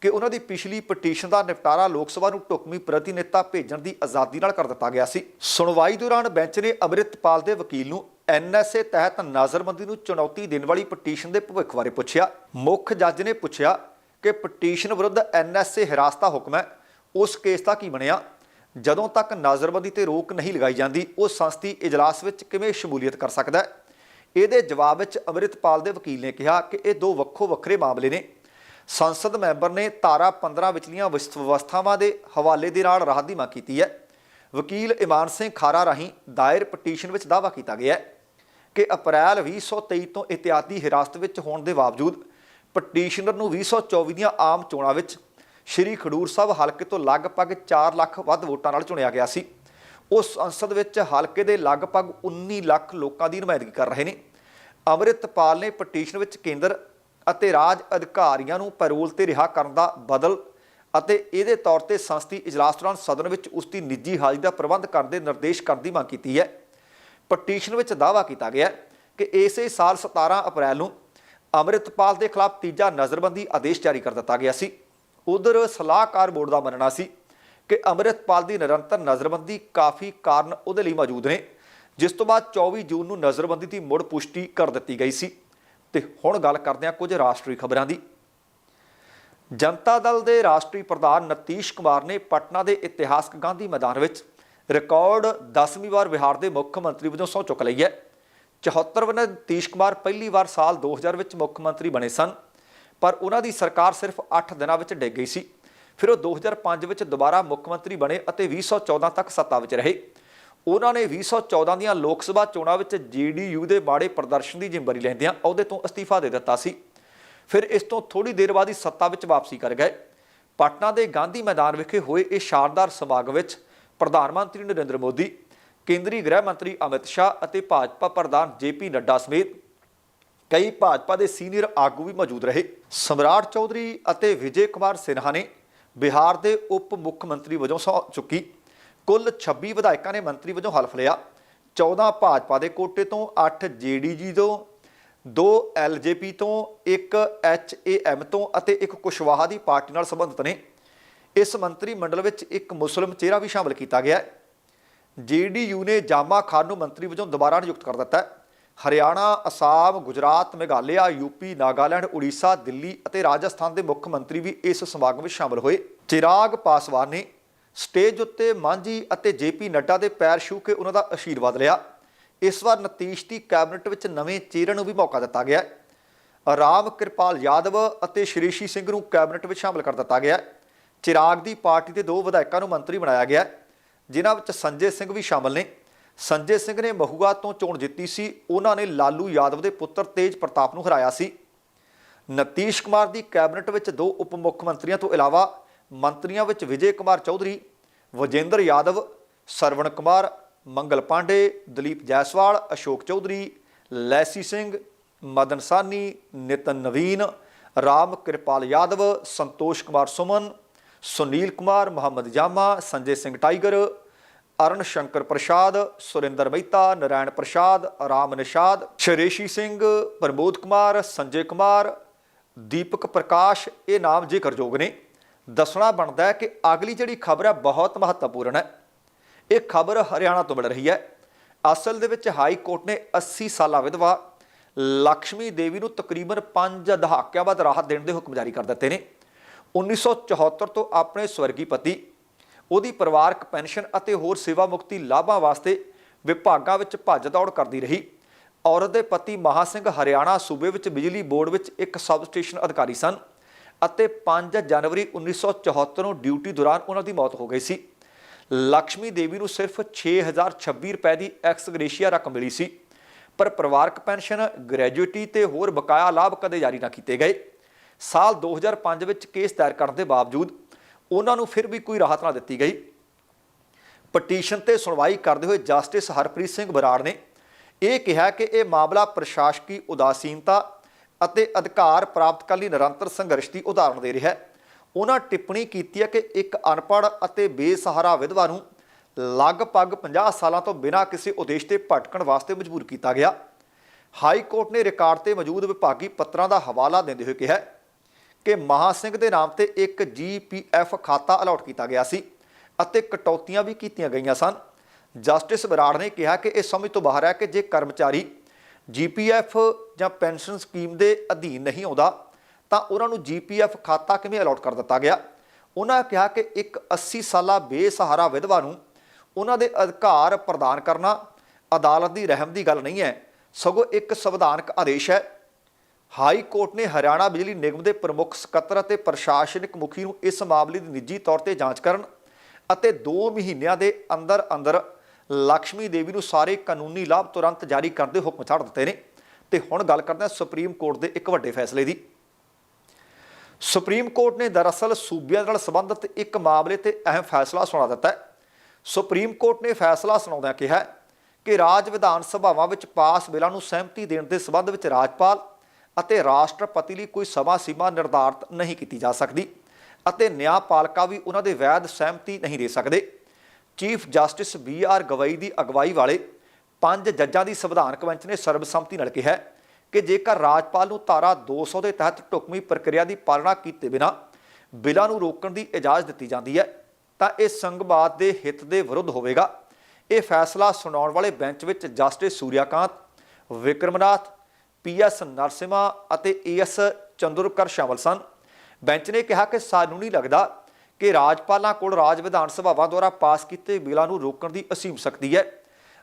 ਕਿ ਉਹਨਾਂ ਦੀ ਪਿਛਲੀ ਪਟੀਸ਼ਨ ਦਾ ਨਿਪਟਾਰਾ ਲੋਕ ਸਭਾ ਨੂੰ ਢੁਕਵੀਂ ਪ੍ਰਤੀਨਿਧਤਾ ਭੇਜਣ ਦੀ ਆਜ਼ਾਦੀ ਨਾਲ ਕਰ ਦਿੱਤਾ ਗਿਆ ਸੀ। ਸੁਣਵਾਈ ਦੌਰਾਨ ਬੈਂਚ ਨੇ ਅੰਮ੍ਰਿਤਪਾਲ ਦੇ ਵਕੀਲ ਨੂੰ ਐਨਐਸਏ ਤਹਿਤ ਨਾਜ਼ਰਬੰਦੀ ਨੂੰ ਚੁਣੌਤੀ ਦੇਣ ਵਾਲੀ ਪਟੀਸ਼ਨ ਦੇ ਭਵਿੱਖ ਬਾਰੇ ਪੁੱਛਿਆ। ਮੁੱਖ ਜੱਜ ਨੇ ਪੁੱਛਿਆ ਕਿ ਪਟੀਸ਼ਨ ਵਿਰੁੱਧ ਐਨਐਸਏ ਹਿਰਾਸਤ ਦਾ ਹੁਕਮ ਹੈ। ਉਸ ਕੇਸ ਦਾ ਕੀ ਬਣਿਆ? ਜਦੋਂ ਤੱਕ ਨਾਜ਼ਰਬੰਦੀ ਤੇ ਰੋਕ ਨਹੀਂ ਲਗਾਈ ਜਾਂਦੀ ਉਹ ਸੰਸਦੀ ਇਜਲਾਸ ਵਿੱਚ ਕਿਵੇਂ ਸ਼ਮੂਲੀਅਤ ਕਰ ਸਕਦਾ ਹੈ? ਇਹਦੇ ਜਵਾਬ ਵਿੱਚ ਅੰਮ੍ਰਿਤਪਾਲ ਦੇ ਵਕੀਲ ਨੇ ਕਿਹਾ ਕਿ ਇਹ ਦੋ ਵੱਖੋ ਵੱਖਰੇ ਮਾਮਲੇ ਨੇ। ਸੰਸਦ ਮੈਂਬਰ ਨੇ ਧਾਰਾ 15 ਵਿਚਲੀਆਂ ਵਿਸ- ਵਿਵਸਥਾਵਾਂ ਦੇ ਹਵਾਲੇ ਦੇ ਨਾਲ ਰਾਹਤ ਦੀ ਮੰਗ ਕੀਤੀ ਹੈ। ਵਕੀਲ ਇਮਾਨ ਸਿੰਘ ਖਾਰਾ ਰਾਹੀਂ ਦਾਇਰ ਪਟੀਸ਼ਨ ਵਿੱਚ ਦਾਅਵਾ ਕੀਤਾ ਗਿਆ ਹੈ ਕਿ ਅਪ੍ਰੈਲ 2023 ਤੋਂ ਇਤਿਆਦੀ ਹਿਰਾਸਤ ਵਿੱਚ ਹੋਣ ਦੇ ਬਾਵਜੂਦ ਪਟੀਸ਼ਨਰ ਨੂੰ 2024 ਦੀਆਂ ਆਮ ਚੋਣਾਂ ਵਿੱਚ ਸ਼੍ਰੀ ਖਡੂਰ ਸਾਹਿਬ ਹਲਕੇ ਤੋਂ ਲਗਭਗ 4 ਲੱਖ ਵੱਧ ਵੋਟਾਂ ਨਾਲ ਚੁਣਿਆ ਗਿਆ ਸੀ। ਉਹ ਸੰਸਦ ਵਿੱਚ ਹਲਕੇ ਦੇ ਲਗਭਗ 19 ਲੱਖ ਲੋਕਾਂ ਦੀ ਨੁਮਾਇੰਦਗੀ ਕਰ ਰਹੇ ਨੇ। ਅੰਮ੍ਰਿਤਪਾਲ ਨੇ ਪਟੀਸ਼ਨ ਵਿੱਚ ਕੇਂਦਰ ਅਤੇ ਰਾਜ ਅਧਿਕਾਰੀਆਂ ਨੂੰ ਪੈਰੋਲ ਤੇ ਰਿਹਾ ਕਰਨ ਦਾ ਬਦਲ ਅਤੇ ਇਹਦੇ ਤੌਰ ਤੇ ਸੰਸਦੀ ਇਜਲਾਸ ਦੌਰਾਨ ਸਦਨ ਵਿੱਚ ਉਸ ਦੀ ਨਿੱਜੀ ਹਾਜ਼ਰੀ ਦਾ ਪ੍ਰਬੰਧ ਕਰਨ ਦੇ ਨਿਰਦੇਸ਼ ਕਰਨ ਦੀ ਮੰਗ ਕੀਤੀ ਹੈ। ਪਟੀਸ਼ਨ ਵਿੱਚ ਦਾਅਵਾ ਕੀਤਾ ਗਿਆ ਕਿ ਇਸੇ ਸਾਲ 17 ਅਪ੍ਰੈਲ ਨੂੰ ਅੰਮ੍ਰਿਤਪਾਲ ਦੇ ਖਿਲਾਫ ਤੀਜਾ ਨਜ਼ਰਬੰਦੀ ਆਦੇਸ਼ ਜਾਰੀ ਕਰ ਦਿੱਤਾ ਗਿਆ ਸੀ। ਉਧਰ ਸਲਾਹਕਾਰ ਬੋਰਡ ਦਾ ਮੰਨਣਾ ਸੀ ਕਿ ਅੰਮ੍ਰਿਤਪਾਲ ਦੀ ਨਿਰੰਤਰ ਨਜ਼ਰਬੰਦੀ ਕਾਫੀ ਕਾਰਨ ਉਹਦੇ ਲਈ ਮੌਜੂਦ ਨੇ, ਜਿਸ ਤੋਂ ਬਾਅਦ 24 ਜੂਨ ਨੂੰ ਨਜ਼ਰਬੰਦੀ ਦੀ ਮੁੜ ਪੁਸ਼ਟੀ ਕਰ ਦਿੱਤੀ ਗਈ ਸੀ। ਤੇ ਹੁਣ ਗੱਲ ਕਰਦੇ ਹਾਂ ਕੁਝ ਰਾਸ਼ਟਰੀ ਖਬਰਾਂ ਦੀ। ਜਨਤਾ ਦਲ ਦੇ ਰਾਸ਼ਟਰੀ ਪ੍ਰਧਾਨ ਨਤੀਸ਼ ਕੁਮਾਰ ਨੇ ਪਟਨਾ ਦੇ ਇਤਿਹਾਸਕ ਗਾਂਧੀ ਮੈਦਾਨ ਵਿੱਚ ਰਿਕਾਰਡ 10ਵੀਂ ਵਾਰ ਬਿਹਾਰ ਦੇ ਮੁੱਖ ਮੰਤਰੀ ਵਜੋਂ ਸਹੁੰ ਚੁੱਕ ਲਈ ਹੈ। 74 ਵਨੇ ਨਤੀਸ਼ ਕੁਮਾਰ ਪਹਿਲੀ ਵਾਰ ਸਾਲ 2000 ਵਿੱਚ ਮੁੱਖ ਮੰਤਰੀ ਬਣੇ ਸਨ, ਪਰ ਉਹਨਾਂ ਦੀ ਸਰਕਾਰ ਸਿਰਫ 8 ਦਿਨਾਂ ਵਿੱਚ ਡਿੱਗ ਗਈ ਸੀ। ਫਿਰ ਉਹ 2005 ਵਿੱਚ ਦੁਬਾਰਾ ਮੁੱਖ ਮੰਤਰੀ ਬਣੇ ਅਤੇ 2014 ਤੱਕ ਸੱਤਾ ਵਿੱਚ ਰਹੇ। ਉਹਨਾਂ ਨੇ 2014 ਦੀਆਂ ਲੋਕ ਸਭਾ ਚੋਣਾਂ ਵਿੱਚ ਜੀਡੀਯੂ ਦੇ ਮਾੜੇ ਪ੍ਰਦਰਸ਼ਨ ਦੀ ਜ਼ਿੰਮੇਵਾਰੀ ਲੈਂਦਿਆਂ ਅਹੁਦੇ ਤੋਂ ਅਸਤੀਫਾ ਦੇ ਦਿੱਤਾ ਸੀ। ਫਿਰ ਇਸ ਤੋਂ ਥੋੜੀ ਦੇਰ ਬਾਅਦ ਹੀ ਸੱਤਾ ਵਿੱਚ ਵਾਪਸੀ ਕਰ ਗਏ। ਪਟਨਾ ਦੇ ਗਾਂਧੀ ਮੈਦਾਨ ਵਿਖੇ ਹੋਏ ਇਹ ਸ਼ਾਨਦਾਰ ਸਮਾਗਮ ਵਿੱਚ ਪ੍ਰਧਾਨ ਮੰਤਰੀ ਨਰਿੰਦਰ ਮੋਦੀ, ਕੇਂਦਰੀ ਗ੍ਰਹਿ ਮੰਤਰੀ ਅਮਿਤ ਸ਼ਾਹ ਅਤੇ ਭਾਜਪਾ ਪ੍ਰਧਾਨ ਜੇਪੀ ਨੱਡਾ ਸਮੇਤ ਕਈ ਭਾਜਪਾ ਦੇ ਸੀਨੀਅਰ ਆਗੂ ਵੀ ਮੌਜੂਦ ਰਹੇ। ਸਮਰਾਟ ਚੌਧਰੀ ਅਤੇ ਵਿਜੇ ਕੁਮਾਰ ਸਿਨਹਾ ਨੇ ਬਿਹਾਰ ਦੇ ਉਪ ਮੁੱਖ ਮੰਤਰੀ ਵਜੋਂ ਸਹੁੰ ਚੁੱਕੀ। ਕੁੱਲ 26 ਵਿਧਾਇਕਾਂ ਨੇ ਮੰਤਰੀ ਵਜੋਂ ਹਲਫ ਲਿਆ। 14 ਭਾਜਪਾ ਦੇ ਕੋਟੇ ਤੋਂ 8 ਜੇਡੀਜੀ ਤੋਂ 2 ਐਲਜੇਪੀ ਤੋਂ 1 ਐਚਏਐਮ ਤੋਂ ਅਤੇ ਇੱਕ ਕੁਸ਼ਵਾਹਾ ਦੀ ਪਾਰਟੀ ਨਾਲ ਸੰਬੰਧਿਤ ਨੇ। ਇਸ ਮੰਤਰੀ ਮੰਡਲ ਵਿੱਚ ਇੱਕ ਮੁਸਲਿਮ ਚਿਹਰਾ ਵੀ ਸ਼ਾਮਲ ਕੀਤਾ ਗਿਆ ਹੈ। ਜੇਡੀਯੂ ਨੇ ਜਾਮਾ ਖਾਨ ਨੂੰ ਮੰਤਰੀ ਵਜੋਂ ਦੁਬਾਰਾ ਨਿਯੁਕਤ ਕਰ ਦਿੱਤਾ ਹੈ। ਹਰਿਆਣਾ, ਅਸਾਮ, ਗੁਜਰਾਤ, ਮੇਘਾਲਿਆ, ਯੂਪੀ, ਨਾਗਾਲੈਂਡ, ਉੜੀਸਾ, ਦਿੱਲੀ ਅਤੇ ਰਾਜਸਥਾਨ ਦੇ ਮੁੱਖ ਮੰਤਰੀ ਵੀ ਇਸ ਸਮਾਗਮ ਵਿੱਚ ਸ਼ਾਮਲ ਹੋਏ। ਚਿਰਾਗ ਪਾਸਵਾਨ ਨੇ ਸਟੇਜ ਉੱਤੇ ਮਾਂਝੀ ਅਤੇ ਜੇਪੀ ਨੱਡਾ ਦੇ ਪੈਰ ਛੂ ਕੇ ਉਹਨਾਂ ਦਾ ਆਸ਼ੀਰਵਾਦ ਲਿਆ। ਇਸ ਵਾਰ ਨਤੀਸ਼ ਦੀ ਕੈਬਨਿਟ ਵਿੱਚ ਨਵੇਂ ਚਿਹਰੇ ਨੂੰ ਵੀ ਮੌਕਾ ਦਿੱਤਾ ਗਿਆ ਰਾਮ ਕਿਰਪਾਲ ਯਾਦਵ ਅਤੇ ਸ਼੍ਰੀਸ਼ੀ ਸਿੰਘ ਨੂੰ ਕੈਬਨਿਟ ਵਿੱਚ ਸ਼ਾਮਲ ਕਰ ਦਿੱਤਾ ਗਿਆ ਚਿਰਾਗ ਦੀ ਪਾਰਟੀ ਦੇ ਦੋ ਵਿਧਾਇਕਾਂ ਨੂੰ ਮੰਤਰੀ ਬਣਾਇਆ ਗਿਆ ਜਿਨ੍ਹਾਂ ਵਿੱਚ ਸੰਜੇ ਸਿੰਘ ਵੀ ਸ਼ਾਮਲ ਨੇ। ਸੰਜੇ ਸਿੰਘ ਨੇ ਮਹੂਆ ਤੋਂ ਚੋਣ ਜਿੱਤੀ ਸੀ। ਉਹਨਾਂ ਨੇ ਲਾਲੂ ਯਾਦਵ ਦੇ ਪੁੱਤਰ ਤੇਜ ਪ੍ਰਤਾਪ ਨੂੰ ਹਰਾਇਆ ਸੀ। ਨਤੀਸ਼ ਕੁਮਾਰ ਦੀ ਕੈਬਨਿਟ ਵਿੱਚ ਦੋ ਉਪ ਮੁੱਖ ਮੰਤਰੀਆਂ ਤੋਂ ਇਲਾਵਾ ਮੰਤਰੀਆਂ ਵਿੱਚ ਵਿਜੇ ਕੁਮਾਰ ਚੌਧਰੀ, ਵਜੇਂਦਰ ਯਾਦਵ, ਸਰਵਣ ਕੁਮਾਰ, ਮੰਗਲ ਪਾਂਡੇ, ਦਲੀਪ ਜੈਸਵਾਲ, ਅਸ਼ੋਕ ਚੌਧਰੀ, ਲੈਸੀ ਸਿੰਘ, ਮਦਨ ਸਾਨੀ, ਨਿਤਨ ਨਵੀਨ, ਰਾਮ ਕਿਰਪਾਲ ਯਾਦਵ, ਸੰਤੋਸ਼ ਕੁਮਾਰ ਸੁਮਨ, ਸੁਨੀਲ ਕੁਮਾਰ, ਮੁਹੰਮਦ ਜਾਮਾ, ਸੰਜੇ ਸਿੰਘ ਟਾਈਗਰ ਅਰਨ ਸ਼ੰਕਰ ਪ੍ਰਸਾਦ, ਸੁਰਿੰਦਰ ਮਹਿਤਾ, ਨਰਾਇਣ ਪ੍ਰਸਾਦ, ਰਾਮ ਨਿਸ਼ਾਦ, ਸ਼ਰੇਸ਼ੀ ਸਿੰਘ, ਪ੍ਰਮੋਦ ਕੁਮਾਰ, ਸੰਜੇ ਕੁਮਾਰ, ਦੀਪਕ ਪ੍ਰਕਾਸ਼, ਇਹ ਨਾਮ ਜ਼ਿਕਰਯੋਗ ਨੇ। ਦੱਸਣਾ ਬਣਦਾ ਹੈ ਕਿ ਅਗਲੀ ਜਿਹੜੀ ਖਬਰ ਹੈ ਬਹੁਤ ਮਹੱਤਵਪੂਰਨ ਹੈ। ਇਹ ਖਬਰ ਹਰਿਆਣਾ ਤੋਂ ਮਿਲ ਰਹੀ ਹੈ। ਅਸਲ ਦੇ ਵਿੱਚ ਹਾਈ ਕੋਰਟ ਨੇ 80 ਸਾਲਾ ਵਿਧਵਾ ਲక్ష్ਮੀ ਦੇਵੀ ਨੂੰ ਤਕਰੀਬਨ 5 ਦਹਾਕਿਆਂ ਬਾਅਦ ਰਾਹਤ ਦੇਣ ਦੇ ਹੁਕਮ ਜਾਰੀ ਕਰ ਦਿੱਤੇ ਨੇ। 1974 ਤੋਂ ਆਪਣੇ ਸਵਰਗੀ ਪਤੀ ਉਹਦੀ ਪਰਿਵਾਰਕ ਪੈਨਸ਼ਨ ਅਤੇ ਹੋਰ ਸੇਵਾ ਮੁਕਤੀ ਲਾਭਾਂ ਵਾਸਤੇ ਵਿਭਾਗਾਂ ਵਿੱਚ ਭੱਜ ਦੌੜ ਕਰਦੀ ਰਹੀ। ਔਰਤ ਦੇ ਪਤੀ ਮਹਾ ਸਿੰਘ ਹਰਿਆਣਾ ਸੂਬੇ ਵਿੱਚ ਬਿਜਲੀ ਬੋਰਡ ਵਿੱਚ ਇੱਕ ਸਬ ਸਟੇਸ਼ਨ ਅਧਿਕਾਰੀ ਸਨ ਅਤੇ 5 ਜਨਵਰੀ 1974 ਨੂੰ ਡਿਊਟੀ ਦੌਰਾਨ ਉਹਨਾਂ ਦੀ ਮੌਤ ਹੋ ਗਈ ਸੀ। ਲక్ష్ਮੀ ਦੇਵੀ ਨੂੰ ਸਿਰਫ 6026 ਰੁਪਏ ਦੀ ਐਕਸ ਗ੍ਰੇਸ਼ੀਆ ਰਕਮ ਮਿਲੀ ਸੀ, ਪਰ ਪਰਿਵਾਰਕ ਪੈਨਸ਼ਨ, ਗ੍ਰੈਜੂਏਟੀ ਤੇ ਹੋਰ ਬਕਾਇਆ ਲਾਭ ਕਦੇ ਜਾਰੀ ਨਾ ਕੀਤੇ ਗਏ। ਸਾਲ 2005 ਵਿੱਚ ਕੇਸ ਦਾਇਰ ਕਰਨ ਦੇ ਬਾਵਜੂਦ ਉਹਨਾਂ ਨੂੰ ਫਿਰ ਵੀ ਕੋਈ ਰਾਹਤ ਨਾ ਦਿੱਤੀ ਗਈ। ਪਟੀਸ਼ਨ ਤੇ ਸੁਣਵਾਈ ਕਰਦੇ ਹੋਏ ਜਸਟਿਸ ਹਰਪ੍ਰੀਤ ਸਿੰਘ ਬਰਾੜ ਨੇ ਇਹ ਕਿਹਾ ਕਿ ਇਹ ਮਾਮਲਾ ਪ੍ਰਸ਼ਾਸਕੀ ਉਦਾਸੀਨਤਾ ਅਤੇ ਅਧਿਕਾਰ ਪ੍ਰਾਪਤ ਲਈ ਨਿਰੰਤਰ ਸੰਘਰਸ਼ ਦੀ ਉਦਾਹਰਣ ਦੇ ਰਿਹਾ ਹੈ। ਉਹਨਾਂ ਟਿੱਪਣੀ ਕੀਤੀ ਹੈ ਕਿ ਇੱਕ ਅਨਪੜ੍ਹ ਅਤੇ ਬੇਸਹਾਰਾ ਵਿਧਵਾ ਨੂੰ ਲਗਭਗ 50 ਸਾਲਾਂ ਤੋਂ ਬਿਨਾਂ ਕਿਸੇ ਉਦੇਸ਼ ਤੇ ਭਟਕਣ ਵਾਸਤੇ ਮਜਬੂਰ ਕੀਤਾ ਗਿਆ। ਹਾਈ ਕੋਰਟ ਨੇ ਰਿਕਾਰਡ ਤੇ ਮੌਜੂਦ ਵਿਭਾਗੀ ਪੱਤਰਾਂ ਦਾ ਹਵਾਲਾ ਦਿੰਦੇ ਹੋਏ ਕਿਹਾ ਕਿ ਮਹਾ ਸਿੰਘ ਦੇ ਨਾਮ ਤੇ ਇੱਕ ਜੀਪੀਐਫ ਖਾਤਾ ਅਲਾਟ ਕੀਤਾ ਗਿਆ ਸੀ ਅਤੇ ਕਟੌਤੀਆਂ ਵੀ ਕੀਤੀਆਂ ਗਈਆਂ ਸਨ। ਜਸਟਿਸ ਬਰਾੜ ਨੇ ਕਿਹਾ ਕਿ ਇਹ ਸਮਝ ਤੋਂ ਬਾਹਰ ਹੈ ਕਿ ਜੇ ਕਰਮਚਾਰੀ ਜੀਪੀਐਫ ਜਾਂ ਪੈਨਸ਼ਨ ਸਕੀਮ ਦੇ ਅਧੀਨ ਨਹੀਂ ਆਉਂਦਾ, ਤਾਂ ਉਹਨਾਂ ਨੂੰ ਜੀਪੀਐਫ ਖਾਤਾ ਕਿਵੇਂ ਅਲਾਟ ਕਰ ਦਿੱਤਾ ਗਿਆ? ਉਹਨਾਂ ਕਿਹਾ ਕਿ ਇੱਕ 80 ਸਾਲਾ ਬੇਸਹਾਰਾ ਵਿਧਵਾ ਨੂੰ ਉਹਨਾਂ ਦੇ ਅਧਿਕਾਰ ਪ੍ਰਦਾਨ ਕਰਨਾ ਅਦਾਲਤ ਦੀ ਰਹਿਮ ਦੀ ਗੱਲ ਨਹੀਂ ਹੈ। ਸਗੋਂ ਇੱਕ ਸੰਵਿਧਾਨਕ ਆਦੇਸ਼ ਹੈ। ਹਾਈ ਕੋਰਟ ਨੇ ਹਰਿਆਣਾ ਬਿਜਲੀ ਨਿਗਮ ਦੇ ਪ੍ਰਮੁੱਖ ਸਕੱਤਰ ਅਤੇ ਪ੍ਰਸ਼ਾਸਨਿਕ ਮੁਖੀ ਨੂੰ ਇਸ ਮਾਮਲੇ ਦੀ ਨਿੱਜੀ ਤੌਰ ਤੇ ਜਾਂਚ ਕਰਨ ਅਤੇ 2 ਮਹੀਨਿਆਂ ਦੇ ਅੰਦਰ ਅੰਦਰ ਲక్ష్ਮੀ ਦੇਵੀ ਨੂੰ ਸਾਰੇ ਕਾਨੂੰਨੀ ਲਾਭ ਤੁਰੰਤ ਜਾਰੀ ਕਰਨ ਦੇ ਹੁਕਮ ਛੱਡ ਦਿੱਤੇ ਨੇ। ਤੇ ਹੁਣ ਗੱਲ ਕਰਦੇ ਹਾਂ ਸੁਪਰੀਮ ਕੋਰਟ ਦੇ ਇੱਕ ਵੱਡੇ ਫੈਸਲੇ ਦੀ। ਸੁਪਰੀਮ ਕੋਰਟ ਨੇ ਦਰਅਸਲ ਸੂਬਿਆਂ ਨਾਲ ਸੰਬੰਧਿਤ ਇੱਕ ਮਾਮਲੇ ਤੇ ਅਹਿਮ ਫੈਸਲਾ ਸੁਣਾ ਦਿੱਤਾ ਸੁਪਰੀਮ ਕੋਰਟ ਨੇ ਫੈਸਲਾ ਸੁਣਾਉਂਦਿਆਂ ਕਿਹਾ ਕਿ ਰਾਜ ਵਿਧਾਨ ਸਭਾਵਾਂ ਵਿੱਚ ਪਾਸ ਬਿੱਲਾਂ ਨੂੰ ਸਹਿਮਤੀ ਦੇਣ ਦੇ ਸੰਬੰਧ ਵਿੱਚ ਰਾਜਪਾਲ ਅਤੇ ਰਾਸ਼ਟਰਪਤੀ ਲਈ ਕੋਈ ਸਮਾਂ ਸੀਮਾ ਨਿਰਧਾਰਤ ਨਹੀਂ ਕੀਤੀ ਜਾ ਸਕਦੀ ਅਤੇ ਨਿਆਂਪਾਲਕਾ ਵੀ ਉਹਨਾਂ ਦੇ ਵੈਧ ਸਹਿਮਤੀ ਨਹੀਂ ਦੇ ਸਕਦੇ। Chief justice B R Gavai ਦੀ ਅਗਵਾਈ ਵਾਲੇ ਪੰਜ ਜੱਜਾਂ ਦੀ ਸੰਵਿਧਾਨਕ ਬੈਂਚ ਨੇ ਸਰਬਸੰਮਤੀ ਨਾਲ ਕਿਹਾ ਕਿ ਜੇਕਰ ਰਾਜਪਾਲ ਨੂੰ ਧਾਰਾ 200 ਦੇ ਤਹਿਤ ਢੁਕਵੀਂ ਪ੍ਰਕਿਰਿਆ ਦੀ ਪਾਲਣਾ ਕੀਤੇ ਬਿਨਾ ਬਿੱਲਾਂ ਨੂੰ ਰੋਕਣ ਦੀ ਇਜਾਜ਼ਤ ਦਿੱਤੀ ਜਾਂਦੀ ਹੈ, ਤਾਂ ਇਹ ਸੰਘਵਾਦ ਦੇ ਹਿੱਤ ਦੇ ਵਿਰੁੱਧ ਹੋਵੇਗਾ। ਇਹ ਫੈਸਲਾ ਸੁਣਾਉਣ ਵਾਲੇ ਬੈਂਚ ਵਿੱਚ ਜਸਟਿਸ ਸੂਰਿਆਕਾਂਤ ਵਿਕਰਮਨਾਥ ਪੀਐਸ ਨਰਸਿਮਾ ਅਤੇ ਏਐਸ ਚੰਦਰਕਰ ਸ਼ਾਮਲ ਸਨ ਬੈਂਚ ਨੇ ਕਿਹਾ ਕਿ ਸਾਨੂੰ ਨਹੀਂ ਲੱਗਦਾ ਕਿ ਰਾਜਪਾਲਾਂ ਕੋਲ ਰਾਜ ਵਿਧਾਨ ਸਭਾਵਾਂ ਦੁਆਰਾ ਪਾਸ ਕੀਤੇ ਬਿੱਲਾਂ ਨੂੰ ਰੋਕਣ ਦੀ ਅਸੀਮ ਸ਼ਕਤੀ ਹੈ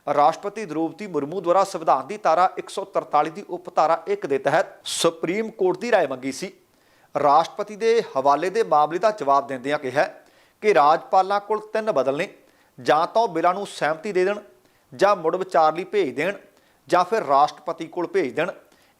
ਰਾਸ਼ਟਰਪਤੀ ਦ੍ਰੋਪਦੀ ਮੁਰਮੂ ਦੁਆਰਾ ਸੰਵਿਧਾਨ ਦੀ ਧਾਰਾ 143 ਦੀ ਉਪ ਧਾਰਾ 1 ਦੇ ਤਹਿਤ ਸੁਪਰੀਮ ਕੋਰਟ ਦੀ رائے ਮੰਗੀ ਸੀ ਰਾਸ਼ਟਰਪਤੀ ਦੇ ਹਵਾਲੇ ਦੇ ਮਾਮਲੇ ਦਾ ਜਵਾਬ ਦਿੰਦਿਆਂ ਕਿਹਾ ਕਿ ਰਾਜਪਾਲਾਂ ਕੋਲ ਤਿੰਨ ਬਦਲ ਨੇ ਜਾਂ ਤਾਂ ਉਹ ਬਿੱਲਾਂ ਨੂੰ ਸਹਿਮਤੀ ਦੇ ਦੇਣ ਜਾਂ ਮੁੜ ਵਿਚਾਰ ਲਈ ਭੇਜ ਦੇਣ ਜਾਂ ਫਿਰ ਰਾਸ਼ਟਰਪਤੀ ਕੋਲ ਭੇਜ ਦੇਣ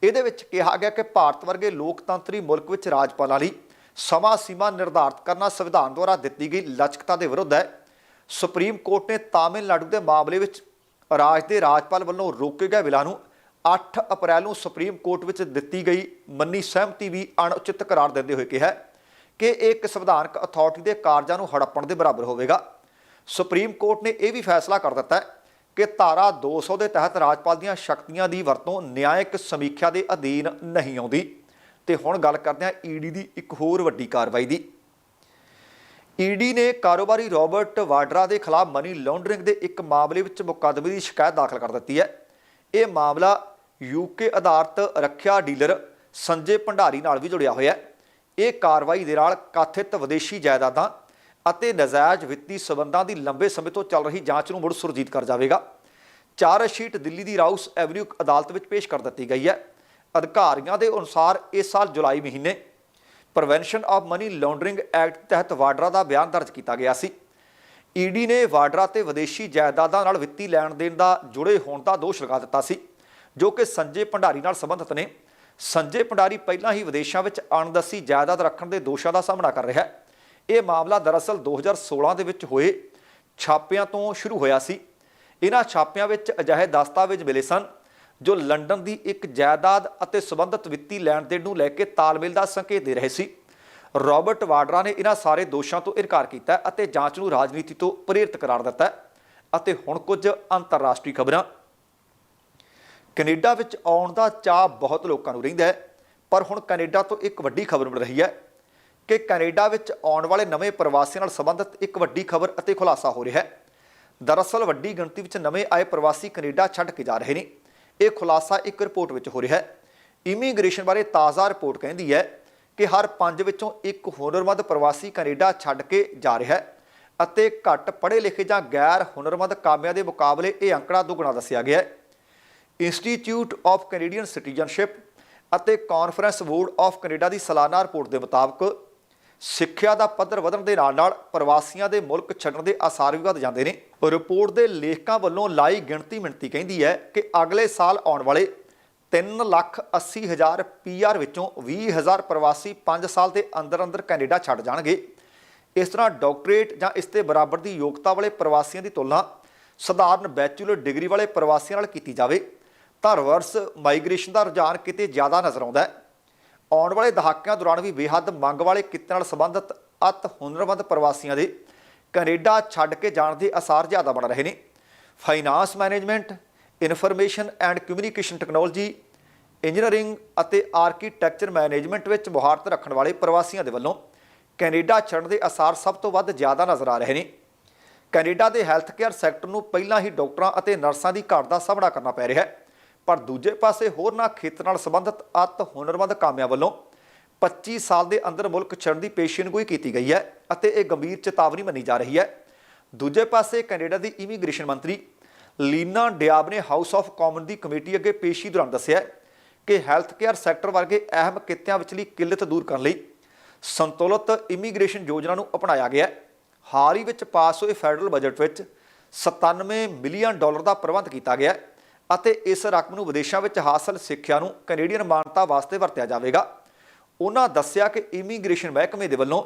ਇਹਦੇ ਵਿੱਚ ਕਿਹਾ ਗਿਆ ਕਿ ਭਾਰਤ ਵਰਗੇ ਲੋਕਤੰਤਰੀ ਮੁਲਕ ਵਿੱਚ ਰਾਜਪਾਲਾਂ ਲਈ ਸਮਾਂ ਸੀਮਾ ਨਿਰਧਾਰਤ ਕਰਨਾ ਸੰਵਿਧਾਨ ਦੁਆਰਾ ਦਿੱਤੀ ਗਈ ਲਚਕਤਾ ਦੇ ਵਿਰੁੱਧ ਹੈ। ਸੁਪਰੀਮ ਕੋਰਟ ਨੇ ਤਾਮਿਲਨਾਡੂ ਦੇ ਮਾਮਲੇ ਵਿੱਚ ਰਾਜ ਦੇ ਰਾਜਪਾਲ ਵੱਲੋਂ ਰੋਕੇ ਗਏ ਬਿਲਾਂ ਨੂੰ 8 ਅਪ੍ਰੈਲ ਨੂੰ ਸੁਪਰੀਮ ਕੋਰਟ ਵਿੱਚ ਦਿੱਤੀ ਗਈ ਮੰਨੀ ਸਹਿਮਤੀ ਵੀ ਅਣਉਚਿਤ ਕਰਾਰ ਦਿੰਦੇ ਹੋਏ ਕਿਹਾ ਕਿ ਇਹ ਇੱਕ ਸੰਵਿਧਾਨਕ ਅਥਾਰਟੀ ਦੇ ਕਾਰਜਾਂ ਨੂੰ ਹੜੱਪਣ ਦੇ ਬਰਾਬਰ ਹੋਵੇਗਾ। ਸੁਪਰੀਮ ਕੋਰਟ ਨੇ ਇਹ ਵੀ ਫੈਸਲਾ ਕਰ ਦਿੱਤਾ ਹੈ ਕਿ ਧਾਰਾ 200 ਦੇ ਤਹਿਤ ਰਾਜਪਾਲ ਦੀਆਂ ਸ਼ਕਤੀਆਂ ਦੀ ਵਰਤੋਂ ਨਿਆਇਕ ਸਮੀਖਿਆ ਦੇ ਅਧੀਨ ਨਹੀਂ ਆਉਂਦੀ। ਤੇ ਹੁਣ ਗੱਲ ਕਰਦੇ ਹਾਂ ਈਡੀ ਦੀ ਇੱਕ ਹੋਰ ਵੱਡੀ ਕਾਰਵਾਈ ਦੀ। ਈਡੀ ਨੇ ਕਾਰੋਬਾਰੀ ਰਾਬਰਟ ਵਾਡਰਾ ਦੇ ਖਿਲਾਫ ਮਨੀ ਲਾਂਡਰਿੰਗ ਦੇ ਇੱਕ ਮਾਮਲੇ ਵਿੱਚ ਮੁਕੱਦਮੇ ਦੀ ਸ਼ਿਕਾਇਤ ਦਾਖਲ ਕਰ ਦਿੱਤੀ ਹੈ। ਇਹ ਮਾਮਲਾ ਯੂਕੇ ਆਧਾਰਿਤ ਰੱਖਿਆ ਡੀਲਰ ਸੰਜੇ ਭੰਡਾਰੀ ਨਾਲ ਵੀ ਜੁੜਿਆ ਹੋਇਆ ਹੈ। ਇਹ ਕਾਰਵਾਈ ਦੇ ਨਾਲ ਕਥਿਤ ਵਿਦੇਸ਼ੀ ਜਾਇਦਾਦਾਂ ਅਤੇ ਨਜਾਇਜ਼ ਵਿੱਤੀ ਸਬੰਧਾਂ ਦੀ ਲੰਬੇ ਸਮੇਂ ਤੋਂ ਚੱਲ ਰਹੀ ਜਾਂਚ ਨੂੰ ਮੁੜ ਸੁਰਜੀਤ ਕਰ ਜਾਵੇਗਾ। ਚਾਰਜ ਸ਼ੀਟ ਦਿੱਲੀ ਦੀ ਰਾਊਸ ਐਵਨਿਊ ਅਦਾਲਤ ਵਿੱਚ ਪੇਸ਼ ਕਰ ਦਿੱਤੀ ਗਈ ਹੈ। ਅਧਿਕਾਰੀਆਂ ਦੇ ਅਨੁਸਾਰ ਇਸ ਸਾਲ ਜੁਲਾਈ ਮਹੀਨੇ prevention of money laundering act ਤਹਿਤ ਵਾਡਰਾ ਦਾ ਬਿਆਨ ਦਰਜ ਕੀਤਾ ਗਿਆ ਸੀ। ਈਡੀ ਨੇ ਵਾਡਰਾ ਤੇ ਵਿਦੇਸ਼ੀ ਜਾਇਦਾਦਾਂ ਨਾਲ ਵਿੱਤੀ ਲੈਣ ਦੇਣ ਦਾ ਜੁੜੇ ਹੋਣ ਦਾ ਦੋਸ਼ ਲਗਾ ਦਿੱਤਾ ਸੀ, ਜੋ ਕਿ ਸੰਜੇ ਭੰਡਾਰੀ ਨਾਲ ਸੰਬੰਧਿਤ ਨੇ। ਸੰਜੇ ਭੰਡਾਰੀ ਪਹਿਲਾਂ ਹੀ ਵਿਦੇਸ਼ਾਂ ਵਿੱਚ ਅਣਦੱਸੀ ਜਾਇਦਾਦ ਰੱਖਣ ਦੇ ਦੋਸ਼ਾਂ ਦਾ ਸਾਹਮਣਾ ਕਰ ਰਿਹਾ ਹੈ। ਇਹ ਮਾਮਲਾ ਦਰਅਸਲ 2016 ਦੇ ਵਿੱਚ ਹੋਏ ਛਾਪਿਆਂ ਤੋਂ ਸ਼ੁਰੂ ਹੋਇਆ ਸੀ। ਇਹਨਾਂ ਛਾਪਿਆਂ ਵਿੱਚ ਅਜਿਹੇ ਦਸਤਾਵੇਜ਼ ਮਿਲੇ ਸਨ, ਜੋ ਲੰਡਨ ਦੀ ਇੱਕ ਜਾਇਦਾਦ ਅਤੇ ਸੰਬੰਧਿਤ ਵਿੱਤੀ ਲੈਣ ਦੇਣ ਨੂੰ ਲੈ ਕੇ ਤਾਲਮੇਲ ਦਾ ਸੰਕੇਤ ਦੇ ਰਹੇ ਸੀ। ਰਾਬਰਟ ਵਾਡਰਾ ਨੇ ਇਹਨਾਂ ਸਾਰੇ ਦੋਸ਼ਾਂ ਤੋਂ ਇਨਕਾਰ ਕੀਤਾ ਅਤੇ ਜਾਂਚ ਨੂੰ ਰਾਜਨੀਤੀ ਤੋਂ ਪ੍ਰੇਰਿਤ ਕਰਾਰ ਦਿੱਤਾ ਅਤੇ ਹੁਣ ਕੁਝ ਅੰਤਰਰਾਸ਼ਟਰੀ ਖਬਰਾਂ। ਕੈਨੇਡਾ ਵਿੱਚ ਆਉਣ ਦਾ ਚਾਹ ਬਹੁਤ ਲੋਕਾਂ ਨੂੰ ਰਹਿੰਦਾ ਹੈ, ਪਰ ਹੁਣ ਕੈਨੇਡਾ ਤੋਂ ਇੱਕ ਵੱਡੀ ਖਬਰ ਮਿਲ ਰਹੀ ਹੈ। ਕਿ ਕੈਨੇਡਾ ਵਿੱਚ ਆਉਣ ਵਾਲੇ ਨਵੇਂ ਪ੍ਰਵਾਸੀਆਂ ਨਾਲ ਸੰਬੰਧਿਤ ਇੱਕ ਵੱਡੀ ਖਬਰ ਅਤੇ ਖੁਲਾਸਾ ਹੋ ਰਿਹਾ ਹੈ। ਦਰਅਸਲ, ਵੱਡੀ ਗਿਣਤੀ ਵਿੱਚ ਨਵੇਂ ਆਏ ਪ੍ਰਵਾਸੀ ਕੈਨੇਡਾ ਛੱਡ ਕੇ ਜਾ ਰਹੇ ਨੇ। ਇਹ ਖੁਲਾਸਾ ਇੱਕ ਰਿਪੋਰਟ ਵਿੱਚ ਹੋ ਰਿਹਾ ਹੈ। ਇਮੀਗ੍ਰੇਸ਼ਨ ਬਾਰੇ ਤਾਜ਼ਾ ਰਿਪੋਰਟ ਕਹਿੰਦੀ ਹੈ ਕਿ ਹਰ ਪੰਜ ਵਿੱਚੋਂ ਇੱਕ ਹੁਨਰਮੰਦ ਪ੍ਰਵਾਸੀ ਕੈਨੇਡਾ ਛੱਡ ਕੇ ਜਾ ਰਿਹਾ ਹੈ ਅਤੇ ਘੱਟ ਪੜ੍ਹੇ ਲਿਖੇ ਜਾਂ ਗੈਰ ਹੁਨਰਮੰਦ ਕਾਮਿਆਂ ਦੇ ਮੁਕਾਬਲੇ ਇਹ ਅੰਕੜਾ ਦੁੱਗਣਾ ਦੱਸਿਆ ਗਿਆ ਹੈ। ਇੰਸਟੀਚਿਊਟ ਆਫ ਕੈਨੇਡੀਅਨ ਸਿਟੀਜ਼ਨਸ਼ਿਪ ਅਤੇ ਕਾਨਫਰੰਸ ਬੋਰਡ ਆਫ ਕੈਨੇਡਾ ਦੀ ਸਾਲਾਨਾ ਰਿਪੋਰਟ ਦੇ ਮੁਤਾਬਕ ਸਿੱਖਿਆ ਦਾ ਪੱਧਰ ਵਧਣ ਦੇ ਨਾਲ ਨਾਲ ਪ੍ਰਵਾਸੀਆਂ ਦੇ ਮੁਲਕ ਛੱਡਣ ਦੇ ਆਸਾਰ ਵੀ ਵਧ ਜਾਂਦੇ ਨੇ। ਰਿਪੋਰਟ ਦੇ ਲੇਖਕਾਂ ਵੱਲੋਂ ਲਾਈ ਗਿਣਤੀ ਮਿਣਤੀ ਕਹਿੰਦੀ ਹੈ ਕਿ ਅਗਲੇ ਸਾਲ ਆਉਣ ਵਾਲੇ 3 ਲੱਖ 80 ਹਜ਼ਾਰ ਪੀਆਰ ਵਿੱਚੋਂ 20 ਹਜ਼ਾਰ ਪ੍ਰਵਾਸੀ 5 ਸਾਲ ਦੇ ਅੰਦਰ ਅੰਦਰ ਕੈਨੇਡਾ ਛੱਡ ਜਾਣਗੇ। ਇਸ ਤਰ੍ਹਾਂ ਡਾਕਟਰੇਟ ਜਾਂ ਇਸ ਦੇ ਬਰਾਬਰ ਦੀ ਯੋਗਤਾ ਵਾਲੇ ਪ੍ਰਵਾਸੀਆਂ ਦੀ ਤੁਲਨਾ ਸਧਾਰਨ ਬੈਚਲਰ ਡਿਗਰੀ ਵਾਲੇ ਪ੍ਰਵਾਸੀਆਂ ਨਾਲ ਕੀਤੀ ਜਾਵੇ। ਤਾਂ ਰਿਵਰਸ ਮਾਈਗ੍ਰੇਸ਼ਨ ਦਾ ਰੁਝਾਨ ਕਿਤੇ ਜ਼ਿਆਦਾ ਨਜ਼ਰ ਆਉਂਦਾ ਹੈ। ਆਉਣ ਵਾਲੇ ਦਹਾਕਿਆਂ ਦੌਰਾਨ ਵੀ ਬੇਹੱਦ ਮੰਗ ਵਾਲੇ ਕਿੱਤੇ ਨਾਲ ਸੰਬੰਧਿਤ ਅਤ ਹੁਨਰਮੰਦ ਪ੍ਰਵਾਸੀਆਂ ਦੇ ਕੈਨੇਡਾ ਛੱਡ ਕੇ ਜਾਣ ਦੇ ਅਸਾਰ ਜ਼ਿਆਦਾ ਬਣ ਰਹੇ ਨੇ। Finance management, information and communication technology, engineering ਅਤੇ ਆਰਕੀਟੈਕਚਰ ਮੈਨੇਜਮੈਂਟ ਵਿੱਚ ਮੁਹਾਰਤ ਰੱਖਣ ਵਾਲੇ ਪ੍ਰਵਾਸੀਆਂ ਦੇ ਵੱਲੋਂ ਕੈਨੇਡਾ ਛੱਡਣ ਦੇ ਅਸਾਰ ਸਭ ਤੋਂ ਵੱਧ ਜ਼ਿਆਦਾ ਨਜ਼ਰ ਆ ਰਹੇ ਨੇ। ਕੈਨੇਡਾ ਦੇ ਹੈਲਥ ਕੇਅਰ ਸੈਕਟਰ ਨੂੰ ਪਹਿਲਾਂ ਹੀ ਡਾਕਟਰਾਂ ਅਤੇ ਨਰਸਾਂ ਦੀ ਘਾਟ ਦਾ ਸਾਹਮਣਾ ਕਰਨਾ ਪੈ ਰਿਹਾ ਹੈ। ਪਰ ਦੂਜੇ ਪਾਸੇ ਹੋਰਨਾਂ ਖੇਤਰ ਨਾਲ ਸੰਬੰਧਿਤ ਅਤ ਹੁਨਰਮੰਦ ਕਾਮਿਆਂ ਵੱਲੋਂ 25 ਸਾਲ ਦੇ ਅੰਦਰ ਮੁਲਕ ਛੱਡਣ ਦੀ ਪੇਸ਼ੀਨਗੋਈ ਕੀਤੀ ਗਈ ਹੈ ਅਤੇ ਇਹ ਗੰਭੀਰ ਚੇਤਾਵਨੀ ਮੰਨੀ ਜਾ ਰਹੀ ਹੈ। ਦੂਜੇ ਪਾਸੇ ਕੈਨੇਡਾ ਦੀ ਇਮੀਗ੍ਰੇਸ਼ਨ ਮੰਤਰੀ ਲੀਨਾ ਡਿਆਬ ਨੇ ਹਾਊਸ ਆਫ ਕਾਮਨ ਦੀ ਕਮੇਟੀ ਅੱਗੇ ਪੇਸ਼ੀ ਦੌਰਾਨ ਦੱਸਿਆ ਕਿ ਹੈਲਥ ਕੇਅਰ ਸੈਕਟਰ ਵਰਗੇ ਅਹਿਮ ਕਿੱਤਿਆਂ ਵਿਚਲੀ ਕਿੱਲਤ ਦੂਰ ਕਰਨ ਲਈ ਸੰਤੁਲਿਤ ਇਮੀਗ੍ਰੇਸ਼ਨ ਯੋਜਨਾ ਨੂੰ ਅਪਣਾਇਆ ਗਿਆ ਹਾਲ ਹੀ ਵਿੱਚ ਪਾਸ ਹੋਏ ਫੈਡਰਲ ਬਜਟ ਵਿੱਚ 97 ਮਿਲੀਅਨ ਡਾਲਰ ਦਾ ਪ੍ਰਬੰਧ ਕੀਤਾ ਗਿਆ ਅਤੇ ਇਸ ਰਕਮ ਨੂੰ ਵਿਦੇਸ਼ਾਂ ਵਿੱਚ ਹਾਸਲ ਸਿੱਖਿਆ ਨੂੰ ਕੈਨੇਡੀਅਨ ਮਾਨਤਾ ਵਾਸਤੇ ਵਰਤਿਆ ਜਾਵੇਗਾ। ਉਹਨਾਂ ਦੱਸਿਆ ਕਿ ਇਮੀਗ੍ਰੇਸ਼ਨ ਮਹਿਕਮੇ ਦੇ ਵੱਲੋਂ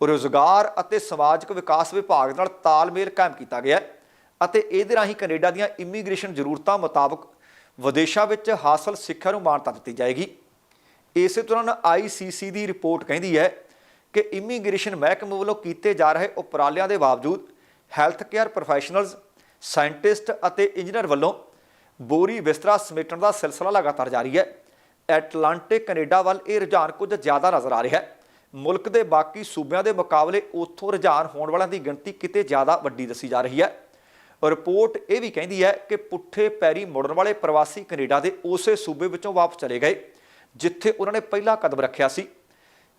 ਰੋਜ਼ਗਾਰ ਅਤੇ ਸਮਾਜਿਕ ਵਿਕਾਸ ਵਿਭਾਗ ਨਾਲ ਤਾਲਮੇਲ ਕਾਇਮ ਕੀਤਾ ਗਿਆ ਅਤੇ ਇਹਦੇ ਰਾਹੀਂ ਕੈਨੇਡਾ ਦੀਆਂ ਇਮੀਗ੍ਰੇਸ਼ਨ ਜ਼ਰੂਰਤਾਂ ਮੁਤਾਬਕ ਵਿਦੇਸ਼ਾਂ ਵਿੱਚ ਹਾਸਲ ਸਿੱਖਿਆ ਨੂੰ ਮਾਨਤਾ ਦਿੱਤੀ ਜਾਏਗੀ। ਇਸੇ ਦੌਰਾਨ ਆਈਸੀਸੀ ਦੀ ਰਿਪੋਰਟ ਕਹਿੰਦੀ ਹੈ ਕਿ ਇਮੀਗ੍ਰੇਸ਼ਨ ਮਹਿਕਮੇ ਵੱਲੋਂ ਕੀਤੇ ਜਾ ਰਹੇ ਉਪਰਾਲਿਆਂ ਦੇ ਬਾਵਜੂਦ ਹੈਲਥ ਕੇਅਰ ਪ੍ਰੋਫੈਸ਼ਨਲਜ਼, ਸਾਇੰਟਿਸਟ ਅਤੇ ਇੰਜੀਨੀਅਰ ਵੱਲੋਂ ਬੋਰੀ ਬਿਸਤਰਾ ਸਮੇਟਣ ਦਾ ਸਿਲਸਿਲਾ ਲਗਾਤਾਰ ਜਾਰੀ ਹੈ। ਐਟਲਾਂਟਿਕ ਕੈਨੇਡਾ ਵੱਲ ਇਹ ਰੁਝਾਨ ਕੁਝ ਜ਼ਿਆਦਾ ਨਜ਼ਰ ਆ ਰਿਹਾ ਹੈ। ਮੁਲਕ ਦੇ ਬਾਕੀ ਸੂਬਿਆਂ ਦੇ ਮੁਕਾਬਲੇ ਉੱਥੋਂ ਰੁਝਾਨ ਹੋਣ ਵਾਲਿਆਂ ਦੀ ਗਿਣਤੀ ਕਿਤੇ ਜ਼ਿਆਦਾ ਵੱਡੀ ਦੱਸੀ ਜਾ ਰਹੀ ਹੈ। ਰਿਪੋਰਟ ਇਹ ਵੀ ਕਹਿੰਦੀ ਹੈ ਕਿ ਪੁੱਠੇ ਪੈਰੀ ਮੁੜਨ ਵਾਲੇ ਪ੍ਰਵਾਸੀ ਕੈਨੇਡਾ ਦੇ ਉਸੇ ਸੂਬੇ ਵਿੱਚੋਂ ਵਾਪਸ ਚਲੇ ਗਏ, ਜਿੱਥੇ ਉਹਨਾਂ ਨੇ ਪਹਿਲਾ ਕਦਮ ਰੱਖਿਆ ਸੀ।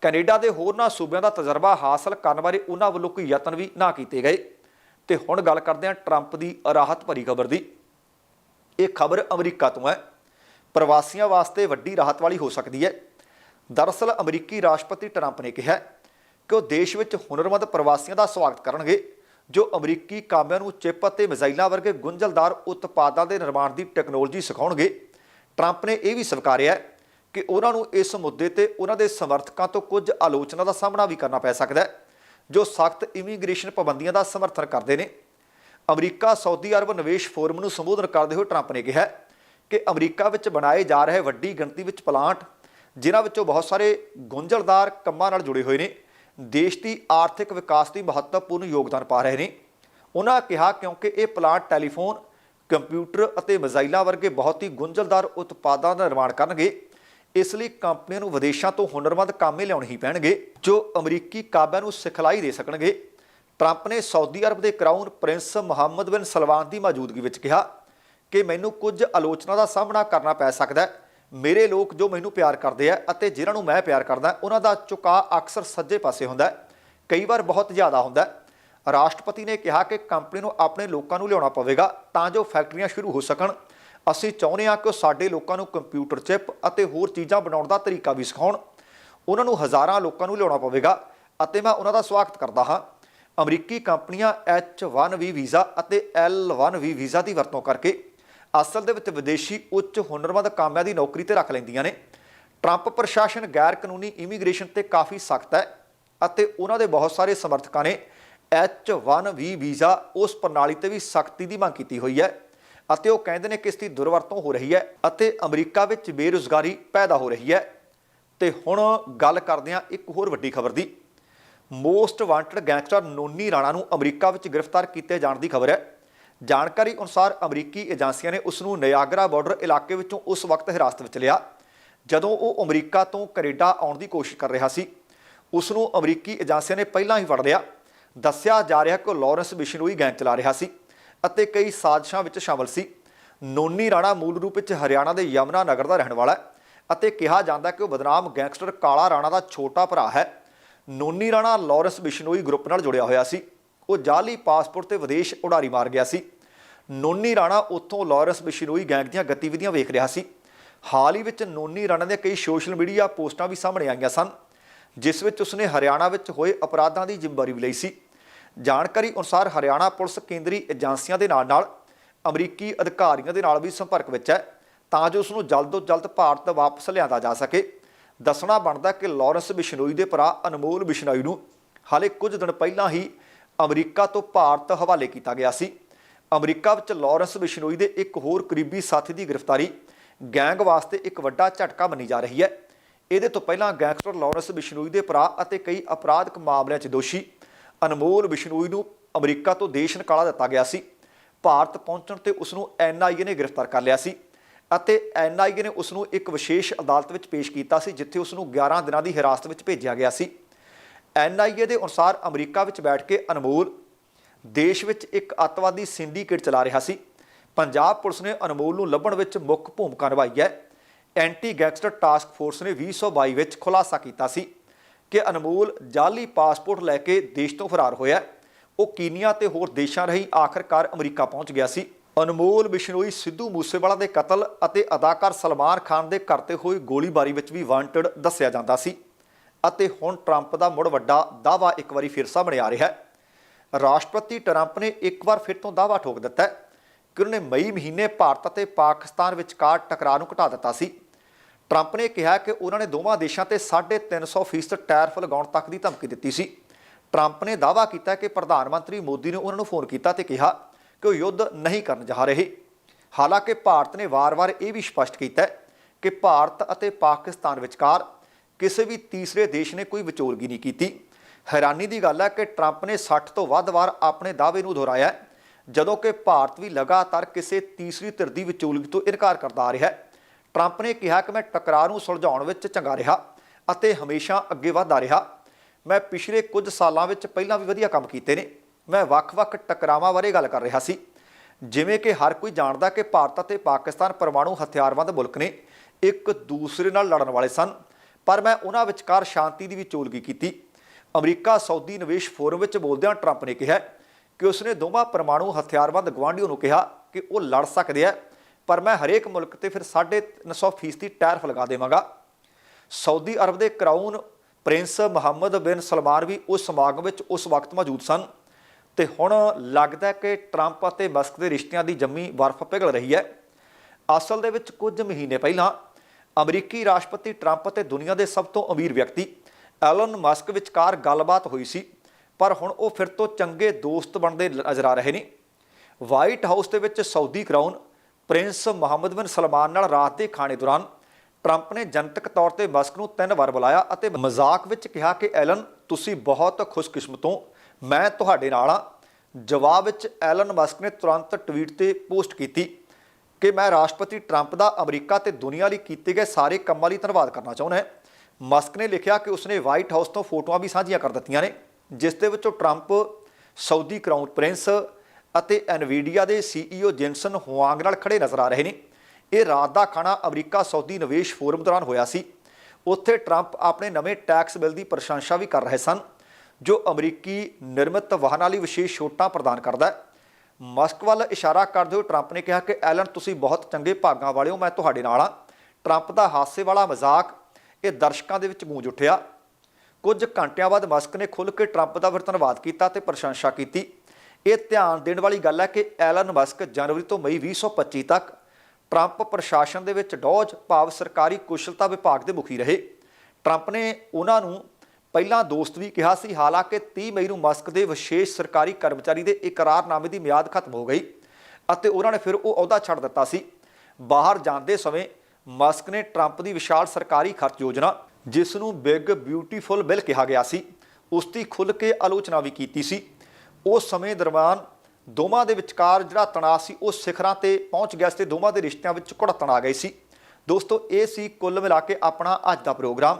ਕੈਨੇਡਾ ਦੇ ਹੋਰਨਾਂ ਸੂਬਿਆਂ ਦਾ ਤਜਰਬਾ ਹਾਸਲ ਕਰਨ ਬਾਰੇ ਉਹਨਾਂ ਵੱਲੋਂ ਕੋਈ ਯਤਨ ਵੀ ਨਾ ਕੀਤੇ ਗਏ। ਤੇ ਹੁਣ ਗੱਲ ਕਰਦੇ ਹਾਂ ਟਰੰਪ ਦੀ ਰਾਹਤ ਭਰੀ ਖਬਰ ਦੀ। ਇਹ ਖਬਰ ਅਮਰੀਕਾ ਤੋਂ ਹੈ। ਪ੍ਰਵਾਸੀਆਂ ਵਾਸਤੇ ਵੱਡੀ ਰਾਹਤ ਵਾਲੀ ਹੋ ਸਕਦੀ ਹੈ। ਦਰਅਸਲ ਅਮਰੀਕੀ ਰਾਸ਼ਟਰਪਤੀ ਟਰੰਪ ਨੇ ਕਿਹਾ ਕਿ ਉਹ ਦੇਸ਼ ਵਿੱਚ ਹੁਨਰਮੰਦ ਪ੍ਰਵਾਸੀਆਂ ਦਾ ਸਵਾਗਤ ਕਰਨਗੇ, ਜੋ ਅਮਰੀਕੀ ਕਾਮਿਆਂ ਨੂੰ ਚਿੱਪ ਅਤੇ ਮਿਜ਼ਾਈਲਾਂ ਵਰਗੇ ਗੁੰਝਲਦਾਰ ਉਤਪਾਦਾਂ ਦੇ ਨਿਰਮਾਣ ਦੀ ਟੈਕਨੋਲੋਜੀ ਸਿਖਾਉਣਗੇ। ਟਰੰਪ ਨੇ ਇਹ ਵੀ ਸਵੀਕਾਰਿਆ ਕਿ ਉਹਨਾਂ ਨੂੰ ਇਸ ਮੁੱਦੇ ਤੇ ਉਹਨਾਂ ਦੇ ਸਮਰਥਕਾਂ ਤੋਂ ਕੁਝ ਆਲੋਚਨਾ ਦਾ ਸਾਹਮਣਾ ਵੀ ਕਰਨਾ ਪੈ ਸਕਦਾ ਹੈ, ਜੋ ਸਖਤ ਇਮੀਗ੍ਰੇਸ਼ਨ ਪਾਬੰਦੀਆਂ ਦਾ ਸਮਰਥਨ ਕਰਦੇ ਨੇ। ਅਮਰੀਕਾ ਸਾਊਦੀ ਅਰਬ ਨਿਵੇਸ਼ ਫੋਰਮ ਨੂੰ ਸੰਬੋਧਨ ਕਰਦੇ ਹੋਏ ਟਰੰਪ ਨੇ ਕਿਹਾ ਕਿ ਅਮਰੀਕਾ ਵਿੱਚ ਬਣਾਏ ਜਾ ਰਹੇ ਵੱਡੀ ਗਿਣਤੀ ਵਿੱਚ ਪਲਾਂਟ, ਜਿਨ੍ਹਾਂ ਵਿੱਚੋਂ ਬਹੁਤ ਸਾਰੇ ਗੁੰਝਲਦਾਰ ਕੰਮਾਂ ਨਾਲ ਜੁੜੇ ਹੋਏ ਨੇ, ਦੇਸ਼ ਦੀ ਆਰਥਿਕ ਵਿਕਾਸ ਦੀ ਮਹੱਤਵਪੂਰਨ ਯੋਗਦਾਨ ਪਾ ਰਹੇ ਨੇ। ਉਹਨਾਂ ਕਿਹਾ ਕਿਉਂਕਿ ਇਹ ਪਲਾਂਟ ਟੈਲੀਫੋਨ, ਕੰਪਿਊਟਰ ਅਤੇ ਮਿਜ਼ਾਈਲਾਂ ਵਰਗੇ ਬਹੁਤ ਹੀ ਗੁੰਝਲਦਾਰ ਉਤਪਾਦਾਂ ਦਾ ਨਿਰਮਾਣ ਕਰਨਗੇ। ਇਸ ਲਈ ਕੰਪਨੀਆਂ ਨੂੰ ਵਿਦੇਸ਼ਾਂ ਤੋਂ ਹੁਨਰਮੰਦ ਕਾਮੇ ਲਿਆਉਣੇ ਹੀ ਪੈਣਗੇ, ਜੋ ਅਮਰੀਕੀ ਕਾਬਿਆਂ ਨੂੰ ਸਿਖਲਾਈ ਦੇ ਸਕਣਗੇ। ਟਰੰਪ ਨੇ ਸਾਊਦੀ ਅਰਬ ਦੇ ਕਰਾਊਨ ਪ੍ਰਿੰਸ ਮੁਹੰਮਦ ਬਿਨ ਸਲਮਾਨ ਦੀ ਮੌਜੂਦਗੀ ਵਿੱਚ ਕਿਹਾ ਕਿ ਮੈਨੂੰ ਕੁਝ ਆਲੋਚਨਾ ਦਾ ਸਾਹਮਣਾ ਕਰਨਾ ਪੈ ਸਕਦਾ ਹੈ। ਮੇਰੇ ਲੋਕ ਜੋ ਮੈਨੂੰ ਪਿਆਰ ਕਰਦੇ ਆ ਅਤੇ ਜਿਨ੍ਹਾਂ ਨੂੰ ਮੈਂ ਪਿਆਰ ਕਰਦਾ, ਉਹਨਾਂ ਦਾ ਝੁਕਾਅ ਅਕਸਰ ਸੱਜੇ ਪਾਸੇ ਹੁੰਦਾ ਹੈ। ਕਈ ਵਾਰ ਬਹੁਤ ਜ਼ਿਆਦਾ ਹੁੰਦਾ ਹੈ। ਰਾਸ਼ਟਰਪਤੀ ਨੇ ਕਿਹਾ ਕਿ ਕੰਪਨੀ ਨੂੰ ਆਪਣੇ ਲੋਕਾਂ ਨੂੰ ਲਿਆਉਣਾ ਪਵੇਗਾ ਤਾਂ ਜੋ ਫੈਕਟਰੀਆਂ ਸ਼ੁਰੂ ਹੋ ਸਕਣ। ਅਸੀਂ ਚਾਹੁੰਦੇ ਹਾਂ ਕਿ ਉਹ ਸਾਡੇ ਲੋਕਾਂ ਨੂੰ ਕੰਪਿਊਟਰ ਚਿਪ ਅਤੇ ਹੋਰ ਚੀਜ਼ਾਂ ਬਣਾਉਣ ਦਾ ਤਰੀਕਾ ਵੀ ਸਿਖਾਉਣ। ਉਹਨਾਂ ਨੂੰ ਹਜ਼ਾਰਾਂ ਲੋਕਾਂ ਨੂੰ ਲਿਆਉਣਾ ਪਵੇਗਾ ਅਤੇ ਮੈਂ ਉਹਨਾਂ ਦਾ ਸਵਾਗਤ ਕਰਦਾ ਹਾਂ। ਅਮਰੀਕੀ ਕੰਪਨੀਆਂ H1B ਵੀਜ਼ਾ ਅਤੇ L1B ਵੀਜ਼ਾ ਦੀ ਵਰਤੋਂ ਕਰਕੇ ਅਸਲ ਦੇ ਵਿੱਚ ਵਿਦੇਸ਼ੀ ਉੱਚ ਹੁਨਰਮੰਦ ਕਾਮਿਆਂ ਦੀ ਨੌਕਰੀ ਤੇ ਰੱਖ ਲੈਂਦੀਆਂ ਨੇ। ਟਰੰਪ ਪ੍ਰਸ਼ਾਸਨ ਗੈਰ ਕਾਨੂੰਨੀ ਇਮੀਗ੍ਰੇਸ਼ਨ ਤੇ ਕਾਫੀ ਸਖਤ ਹੈ ਅਤੇ ਉਹਨਾਂ ਦੇ ਬਹੁਤ ਸਾਰੇ ਸਮਰਥਕਾਂ ਨੇ H1B ਵੀਜ਼ਾ ਉਸ ਪ੍ਰਣਾਲੀ ਤੇ ਵੀ ਸਖਤੀ ਦੀ ਮੰਗ ਕੀਤੀ ਹੋਈ ਹੈ ਅਤੇ ਉਹ ਕਹਿੰਦੇ ਨੇ ਕਿ ਇਸ ਦੀ ਦੁਰਵਰਤੋਂ ਹੋ ਰਹੀ ਹੈ ਅਤੇ ਅਮਰੀਕਾ ਵਿੱਚ ਬੇਰੁਜ਼ਗਾਰੀ ਪੈਦਾ ਹੋ ਰਹੀ ਹੈ। ਤੇ ਹੁਣ ਗੱਲ ਕਰਦੇ ਹਾਂ ਇੱਕ ਹੋਰ ਵੱਡੀ ਖਬਰ ਦੀ। Most wanted gangster Noni Rana ਨੂੰ ਅਮਰੀਕਾ ਵਿੱਚ ਗ੍ਰਿਫਤਾਰ ਕੀਤੇ ਜਾਣ ਦੀ ਖਬਰ ਹੈ। ਜਾਣਕਾਰੀ ਅਨੁਸਾਰ ਅਮਰੀਕੀ ਏਜੰਸੀਆਂ ਨੇ ਉਸ ਨੂੰ ਨਿਆਗਰਾ ਬਾਰਡਰ ਇਲਾਕੇ ਵਿੱਚੋਂ ਉਸ ਵਕਤ ਹਿਰਾਸਤ ਵਿੱਚ ਲਿਆ, ਜਦੋਂ ਉਹ ਅਮਰੀਕਾ ਤੋਂ ਕੈਨੇਡਾ ਆਉਣ ਦੀ ਕੋਸ਼ਿਸ਼ ਕਰ ਰਿਹਾ ਸੀ। ਉਸ ਨੂੰ ਅਮਰੀਕੀ ਏਜੰਸੀਆਂ ਨੇ ਪਹਿਲਾਂ ਹੀ ਫੜ ਲਿਆ। ਦੱਸਿਆ ਜਾ ਰਿਹਾ ਕਿ ਉਹ ਲਾਰੈਂਸ ਬਿਸ਼ਨੋਈ ਗੈਂਗ ਚਲਾ ਰਿਹਾ ਸੀ ਅਤੇ ਕਈ ਸਾਜ਼ਿਸ਼ਾਂ ਵਿੱਚ ਸ਼ਾਮਲ ਸੀ। ਨੋਨੀ ਰਾਣਾ ਮੂਲ ਰੂਪ ਵਿੱਚ ਹਰਿਆਣਾ ਦੇ ਯਮਨਾ ਨਗਰ ਦਾ ਰਹਿਣ ਵਾਲਾ ਹੈ ਅਤੇ ਕਿਹਾ ਜਾਂਦਾ ਕਿ ਉਹ ਬਦਨਾਮ ਗੈਂਗਸਟਰ ਕਾਲਾ ਰਾਣਾ ਦਾ ਛੋਟਾ ਭਰਾ ਹੈ। ਨੋਨੀ ਰਾਣਾ ਲਾਰੈਂਸ ਬਿਸ਼ਨੋਈ ਗਰੁੱਪ ਨਾਲ ਜੁੜਿਆ ਹੋਇਆ ਸੀ। ਉਹ ਜਾਲੀ ਪਾਸਪੋਰਟ ਤੇ ਵਿਦੇਸ਼ ਉਡਾਰੀ ਮਾਰ ਗਿਆ ਸੀ। ਨੋਨੀ ਰਾਣਾ ਉੱਥੋਂ ਲਾਰੈਂਸ ਬਿਸ਼ਨੋਈ ਗੈਂਗ ਦੀਆਂ ਗਤੀਵਿਧੀਆਂ ਵੇਖ ਰਿਹਾ ਸੀ। ਹਾਲ ਹੀ ਵਿੱਚ ਨੋਨੀ ਰਾਣਾ ਦੀਆਂ ਕਈ ਸੋਸ਼ਲ ਮੀਡੀਆ ਪੋਸਟਾਂ ਵੀ ਸਾਹਮਣੇ ਆਈਆਂ ਸਨ, ਜਿਸ ਵਿੱਚ ਉਸਨੇ ਹਰਿਆਣਾ ਵਿੱਚ ਹੋਏ ਅਪਰਾਧਾਂ ਦੀ ਜ਼ਿੰਮੇਵਾਰੀ ਵੀ ਲਈ ਸੀ। ਜਾਣਕਾਰੀ ਅਨੁਸਾਰ ਹਰਿਆਣਾ ਪੁਲਿਸ ਕੇਂਦਰੀ ਏਜੰਸੀਆਂ ਦੇ ਨਾਲ ਨਾਲ ਅਮਰੀਕੀ ਅਧਿਕਾਰੀਆਂ ਦੇ ਨਾਲ ਵੀ ਸੰਪਰਕ ਵਿੱਚ ਹੈ, ਤਾਂ ਜੋ ਉਸ ਨੂੰ ਜਲਦ ਤੋਂ ਜਲਦ ਭਾਰਤ ਵਾਪਸ ਲਿਆਂਦਾ ਜਾ ਸਕੇ। ਦੱਸਣਾ ਬਣਦਾ ਕਿ ਲਾਰੈਂਸ ਬਿਸ਼ਨੋਈ ਦੇ ਭਰਾ ਅਨਮੋਲ ਬਿਸ਼ਨੋਈ ਨੂੰ ਹਾਲੇ ਕੁਝ ਦਿਨ ਪਹਿਲਾਂ ਹੀ ਅਮਰੀਕਾ ਤੋਂ ਭਾਰਤ ਹਵਾਲੇ ਕੀਤਾ ਗਿਆ ਸੀ। ਅਮਰੀਕਾ ਵਿੱਚ ਲਾਰੈਂਸ ਬਿਸ਼ਨੋਈ ਦੇ ਇੱਕ ਹੋਰ ਕਰੀਬੀ ਸਾਥੀ ਦੀ ਗ੍ਰਿਫਤਾਰੀ ਗੈਂਗ ਵਾਸਤੇ ਇੱਕ ਵੱਡਾ ਝਟਕਾ ਮੰਨੀ ਜਾ ਰਹੀ ਹੈ। ਇਹਦੇ ਤੋਂ ਪਹਿਲਾਂ ਗੈਂਗਸਟਰ ਲਾਰੈਂਸ ਬਿਸ਼ਨੋਈ ਦੇ ਭਰਾ ਅਤੇ ਕਈ ਅਪਰਾਧਿਕ ਮਾਮਲਿਆਂ 'ਚ ਦੋਸ਼ੀ ਅਨਮੋਲ ਬਿਸ਼ਨੋਈ ਨੂੰ ਅਮਰੀਕਾ ਤੋਂ ਦੇਸ਼ ਨਿਕਾਲਾ ਦਿੱਤਾ ਗਿਆ ਸੀ। ਭਾਰਤ ਪਹੁੰਚਣ ਤੇ ਉਸ ਨੂੰ ਐਨਆਈਏ ਨੇ ਗ੍ਰਿਫਤਾਰ ਕਰ ਲਿਆ ਸੀ। ਅਤੇ ਐਨਆਈਏ ਨੇ ਉਸ ਨੂੰ ਇੱਕ ਵਿਸ਼ੇਸ਼ ਅਦਾਲਤ ਵਿੱਚ ਪੇਸ਼ ਕੀਤਾ ਸੀ, ਜਿੱਥੇ ਉਸ ਨੂੰ 11 ਦਿਨਾਂ ਦੀ ਹਿਰਾਸਤ ਵਿੱਚ ਭੇਜਿਆ ਗਿਆ ਸੀ। ਐਨਆਈਏ ਦੇ ਅਨੁਸਾਰ ਅਮਰੀਕਾ ਵਿੱਚ ਬੈਠ ਕੇ ਅਨਮੋਲ, ਦੇਸ਼ ਵਿੱਚ ਇੱਕ ਅੱਤਵਾਦੀ ਸਿੰਡੀਕੇਟ ਚਲਾ ਰਿਹਾ ਸੀ। ਪੰਜਾਬ ਪੁਲਿਸ ਨੇ ਅਨਮੋਲ ਨੂੰ ਲੱਭਣ ਵਿੱਚ ਮੁੱਖ ਭੂਮਿਕਾ ਨਿਭਾਈ ਹੈ। ਐਂਟੀ ਗੈਂਗਸਟਰ ਟਾਸਕ ਫੋਰਸ ਨੇ 2022 ਵਿੱਚ ਖੁਲਾਸਾ ਕੀਤਾ ਸੀ ਕਿ ਅਨਮੋਲ ਜਾਲੀ ਪਾਸਪੋਰਟ ਲੈ ਕੇ ਦੇਸ਼ ਤੋਂ ਫਰਾਰ ਹੋਇਆ। ਉਹ ਕੀਨੀਆ ਤੇ ਹੋਰ ਦੇਸ਼ਾਂ ਰਹੀ ਆਖਰਕਾਰ ਅਮਰੀਕਾ ਪਹੁੰਚ ਗਿਆ ਸੀ। ਅਨਮੋਲ ਬਿਸ਼ਨੋਈ ਸਿੱਧੂ ਮੂਸੇਵਾਲਾ ਦੇ ਕਤਲ ਅਤੇ ਅਦਾਕਾਰ ਸਲਮਾਨ ਖਾਨ ਦੇ ਘਰ ਤੇ ਹੋਈ ਗੋਲੀਬਾਰੀ ਵਿੱਚ ਵੀ ਵਾਂਟਡ ਦੱਸਿਆ ਜਾਂਦਾ ਸੀ। ਅਤੇ ਹੁਣ ਟਰੰਪ ਦਾ ਮੁੜ ਵੱਡਾ ਦਾਅਵਾ ਇੱਕ ਵਾਰੀ ਫਿਰ ਸਾਹਮਣੇ ਆ ਰਿਹਾ ਹੈ। ਰਾਸ਼ਟਰਪਤੀ ਟਰੰਪ ਨੇ ਇੱਕ ਵਾਰ ਫਿਰ ਤੋਂ ਦਾਅਵਾ ਠੋਕ ਦਿੱਤਾ ਹੈ ਕਿ ਉਹਨੇ ਮਈ ਮਹੀਨੇ ਭਾਰਤ ਅਤੇ ਪਾਕਿਸਤਾਨ ਵਿਚਕਾਰ ਟਕਰਾਅ ਨੂੰ ਘਟਾ ਦਿੱਤਾ ਸੀ। ਟਰੰਪ ਨੇ ਕਿਹਾ ਕਿ ਉਹਨਾਂ ਨੇ ਦੋਵਾਂ ਦੇਸ਼ਾਂ ਤੇ 350 ਫੀਸਦ ਟੈਰਿਫ ਲਗਾਉਣ ਤੱਕ ਦੀ ਧਮਕੀ ਦਿੱਤੀ ਸੀ। ਟਰੰਪ ਨੇ ਦਾਅਵਾ ਕੀਤਾ ਕਿ ਪ੍ਰਧਾਨ ਮੰਤਰੀ ਮੋਦੀ ਨੇ ਉਹਨਾਂ ਨੂੰ ਫੋਨ ਕੀਤਾ ਤੇ ਕਿਹਾ ਕਿ ਉਹ ਯੁੱਧ ਨਹੀਂ ਕਰਨ ਜਾ ਰਹੇ। ਹਾਲਾਂਕਿ ਭਾਰਤ ਨੇ ਵਾਰ-ਵਾਰ ਇਹ ਵੀ ਸਪਸ਼ਟ ਕੀਤਾ ਹੈ ਕਿ ਭਾਰਤ ਅਤੇ ਪਾਕਿਸਤਾਨ ਵਿਚਕਾਰ ਕਿਸੇ ਵੀ ਤੀਸਰੇ ਦੇਸ਼ ਨੇ ਕੋਈ ਵਿਚੋਲਗੀ ਨਹੀਂ ਕੀਤੀ। ਹੈਰਾਨੀ ਦੀ ਗੱਲ ਹੈ ਕਿ ਟਰੰਪ ਨੇ 60 ਤੋਂ ਵੱਧ ਵਾਰ ਆਪਣੇ ਦਾਅਵੇ ਨੂੰ ਦੁਹਰਾਇਆ ਜਦੋਂ ਕਿ ਭਾਰਤ ਵੀ ਲਗਾਤਾਰ ਕਿਸੇ ਤੀਸਰੀ ਧਿਰ ਦੀ ਵਿਚੋਲਗੀ ਤੋਂ ਇਨਕਾਰ ਕਰਦਾ ਆ ਰਿਹਾ ਹੈ। ਟਰੰਪ ਨੇ ਕਿਹਾ ਕਿ ਮੈਂ ਟਕਰਾਅ ਨੂੰ ਸੁਲਝਾਉਣ ਵਿੱਚ ਚੰਗਾ ਰਿਹਾ ਅਤੇ ਹਮੇਸ਼ਾ ਅੱਗੇ ਵਧਦਾ ਰਿਹਾ। ਮੈਂ ਪਿਛਲੇ ਕੁਝ ਸਾਲਾਂ ਵਿੱਚ ਪਹਿਲਾਂ ਵੀ ਵਧੀਆ ਕੰਮ ਕੀਤੇ ਨੇ। ਮੈਂ ਵੱਖ-ਵੱਖ ਟਕਰਾਵਾਂ ਬਾਰੇ ਗੱਲ ਕਰ ਰਿਹਾ ਸੀ। ਜਿਵੇਂ ਕਿ ਹਰ ਕੋਈ ਜਾਣਦਾ ਕਿ ਭਾਰਤ ਅਤੇ ਪਾਕਿਸਤਾਨ ਪਰਮਾਣੂ ਹਥਿਆਰਬੰਦ ਮੁਲਕ ਨੇ ਇੱਕ ਦੂਸਰੇ ਨਾਲ ਲੜਨ ਵਾਲੇ ਸਨ, ਪਰ ਮੈਂ ਉਹਨਾਂ ਵਿਚਕਾਰ ਸ਼ਾਂਤੀ ਦੀ ਵੀ ਚੋਲਗੀ ਕੀਤੀ। ਅਮਰੀਕਾ ਸਾਊਦੀ ਨਿਵੇਸ਼ ਫੋਰਮ ਵਿੱਚ ਬੋਲਦਿਆਂ ਟਰੰਪ ਨੇ ਕਿਹਾ ਕਿ ਉਸਨੇ ਦੋਵਾਂ ਪਰਮਾਣੂ ਹਥਿਆਰਬੰਦ ਗਵਾਂਢੀਆਂ ਨੂੰ ਕਿਹਾ ਕਿ ਉਹ ਲੜ ਸਕਦੇ ਆ, ਪਰ ਮੈਂ ਹਰੇਕ ਮੁਲਕ ਤੇ ਫਿਰ 350 ਫੀਸਦੀ ਟੈਰਿਫ ਲਗਾ ਦੇਵਾਂਗਾ। ਸਾਊਦੀ ਅਰਬ ਦੇ ਕਰਾਊਨ ਪ੍ਰਿੰਸ ਮੁਹੰਮਦ ਬਿਨ ਸਲਮਾਨ ਵੀ ਉਸ ਸਮਾਗਮ ਵਿੱਚ ਉਸ ਵਕਤ ਮੌਜੂਦ ਸਨ। ਤੇ ਹੁਣ ਲੱਗਦਾ ਕਿ ਟਰੰਪ ਅਤੇ ਮਸਕ ਦੇ ਰਿਸ਼ਤਿਆਂ ਦੀ ਜੰਮੀ ਬਰਫ਼ ਪਿਘਲ ਰਹੀ ਹੈ। ਅਸਲ ਦੇ ਵਿੱਚ ਕੁਝ ਮਹੀਨੇ ਪਹਿਲਾਂ ਅਮਰੀਕੀ ਰਾਸ਼ਟਰਪਤੀ ਟਰੰਪ ਅਤੇ ਦੁਨੀਆ ਦੇ ਸਭ ਤੋਂ ਅਮੀਰ ਵਿਅਕਤੀ ਐਲਨ ਮਸਕ ਵਿਚਕਾਰ ਗੱਲਬਾਤ ਹੋਈ ਸੀ, ਪਰ ਹੁਣ ਉਹ ਫਿਰ ਤੋਂ ਚੰਗੇ ਦੋਸਤ ਬਣਦੇ ਨਜ਼ਰ ਆ ਰਹੇ ਨੇ। ਵਾਈਟ ਹਾਊਸ ਦੇ ਵਿੱਚ ਸਾਊਦੀ ਕਰਾਊਨ ਪ੍ਰਿੰਸ ਮੁਹੰਮਦ ਬਿਨ ਸਲਮਾਨ ਨਾਲ ਰਾਤ ਦੇ ਖਾਣੇ ਦੌਰਾਨ ਟਰੰਪ ਨੇ ਜਨਤਕ ਤੌਰ ਤੇ ਮਸਕ ਨੂੰ ਤਿੰਨ ਵਾਰ ਬੁਲਾਇਆ ਅਤੇ ਮਜ਼ਾਕ ਵਿੱਚ ਕਿਹਾ ਕਿ, ਐਲਨ, ਤੁਸੀਂ ਬਹੁਤ ਖੁਸ਼ਕਿਸਮਤ ਹੋ। ਮੈਂ ਤੁਹਾਡੇ ਨਾਲ ਹਾਂ। ਜਵਾਬ ਵਿੱਚ ਐਲਨ ਮਸਕ ਨੇ ਤੁਰੰਤ ਟਵੀਟ ਤੇ ਪੋਸਟ ਕੀਤੀ ਕਿ ਮੈਂ ਰਾਸ਼ਟਰਪਤੀ ਟਰੰਪ ਦਾ ਅਮਰੀਕਾ ਤੇ ਦੁਨੀਆ ਲਈ ਕੀਤੇ ਗਏ ਸਾਰੇ ਕੰਮਾਂ ਲਈ ਧੰਨਵਾਦ ਕਰਨਾ ਚਾਹੁੰਦਾ ਹਾਂ। ਮਸਕ ਨੇ ਲਿਖਿਆ ਕਿ ਉਸਨੇ ਵਾਈਟ ਹਾਊਸ ਤੋਂ ਫੋਟੋਆਂ ਵੀ ਸਾਂਝੀਆਂ ਕਰ ਦਿੱਤੀਆਂ ਨੇ, ਜਿਸ ਦੇ ਵਿੱਚੋਂ ਟਰੰਪ, ਸਾਊਦੀ ਕਰਾਊਨ ਪ੍ਰਿੰਸ ਅਤੇ ਐਨਵੀਡੀਆ ਦੇ ਸੀਈਓ ਜਿੰਸਨ ਹੁਆਂਗ ਨਾਲ ਖੜੇ ਨਜ਼ਰ ਆ ਰਹੇ ਨੇ। ਇਹ ਰਾਤ ਦਾ ਖਾਣਾ ਅਮਰੀਕਾ ਸਾਊਦੀ ਨਿਵੇਸ਼ ਫੋਰਮ ਦੌਰਾਨ ਹੋਇਆ ਸੀ। ਉੱਥੇ ਟਰੰਪ ਆਪਣੇ ਨਵੇਂ ਟੈਕਸ ਬਿੱਲ ਦੀ ਪ੍ਰਸ਼ੰਸਾ ਵੀ ਕਰ ਰਹੇ ਸਨ। ਜੋ ਅਮਰੀਕੀ ਨਿਰਮਿਤ ਵਾਹਨਾਂ ਲਈ ਵਿਸ਼ੇਸ਼ ਛੋਟਾਂ ਪ੍ਰਦਾਨ ਕਰਦਾ ਹੈ। ਮਸਕ ਵੱਲ ਇਸ਼ਾਰਾ ਕਰਦੇ ਹੋਏ ਟਰੰਪ ਨੇ ਕਿਹਾ ਕਿ, ਐਲਨ, ਤੁਸੀਂ ਬਹੁਤ ਚੰਗੇ ਭਾਗਾਂ ਵਾਲੇ ਹੋ, ਮੈਂ ਤੁਹਾਡੇ ਨਾਲ ਹਾਂ। ਟਰੰਪ ਦਾ ਹਾਸੇ ਵਾਲਾ ਮਜ਼ਾਕ ਇਹ ਦਰਸ਼ਕਾਂ ਦੇ ਵਿੱਚ ਗੂੰਜ ਉੱਠਿਆ। ਕੁਝ ਘੰਟਿਆਂ ਬਾਅਦ ਮਸਕ ਨੇ ਖੁੱਲ੍ਹ ਕੇ ਟਰੰਪ ਦਾ ਫਿਰ ਧੰਨਵਾਦ ਕੀਤਾ ਤੇ ਪ੍ਰਸ਼ੰਸਾ ਕੀਤੀ। ਇਹ ਧਿਆਨ ਦੇਣ ਵਾਲੀ ਗੱਲ ਹੈ ਕਿ ਐਲਨ ਮਸਕ ਜਨਵਰੀ ਤੋਂ ਮਈ 2025 ਤੱਕ ਟਰੰਪ ਪ੍ਰਸ਼ਾਸਨ ਦੇ ਵਿੱਚ ਡੌਜ ਭਾਵ ਸਰਕਾਰੀ ਕੁਸ਼ਲਤਾ ਵਿਭਾਗ ਦੇ ਮੁਖੀ ਰਹੇ। ਟਰੰਪ ਨੇ ਉਹਨਾਂ ਨੂੰ ਪਹਿਲਾਂ ਦੋਸਤ ਵੀ ਕਿਹਾ ਸੀ, ਹਾਲਾਂਕਿ 30 ਮਈ ਨੂੰ ਮਸਕ ਦੇ ਵਿਸ਼ੇਸ਼ ਸਰਕਾਰੀ ਕਰਮਚਾਰੀ ਦੇ ਇਕਰਾਰਨਾਮੇ ਦੀ ਮਿਆਦ ਖਤਮ ਹੋ ਗਈ ਅਤੇ ਉਹਨਾਂ ਨੇ ਫਿਰ ਉਹ ਅਹੁਦਾ ਛੱਡ ਦਿੱਤਾ ਸੀ। ਬਾਹਰ ਜਾਂਦੇ ਸਮੇਂ ਮਸਕ ਨੇ ਟਰੰਪ ਦੀ ਵਿਸ਼ਾਲ ਸਰਕਾਰੀ ਖਰਚ ਯੋਜਨਾ, ਜਿਸ ਨੂੰ ਬਿਗ ਬਿਊਟੀਫੁਲ ਬਿੱਲ ਕਿਹਾ ਗਿਆ ਸੀ, ਉਸ ਦੀ ਖੁੱਲ੍ਹ ਕੇ ਆਲੋਚਨਾ ਵੀ ਕੀਤੀ ਸੀ। ਉਸ ਸਮੇਂ ਦਰਮਿਆਨ ਦੋਵਾਂ ਦੇ ਵਿਚਕਾਰ ਜਿਹੜਾ ਤਣਾਅ ਸੀ, ਉਹ ਸਿਖਰਾਂ ਤੇ ਪਹੁੰਚ ਗਿਆ ਸੀ ਤੇ ਦੋਵਾਂ ਦੇ ਰਿਸ਼ਤਿਆਂ ਵਿੱਚ ਘੁੜਤਣ ਆ ਗਈ ਸੀ। ਦੋਸਤੋ, ਇਹ ਸੀ ਕੁੱਲ ਮਿਲਾ ਕੇ ਆਪਣਾ ਅੱਜ ਦਾ ਪ੍ਰੋਗਰਾਮ।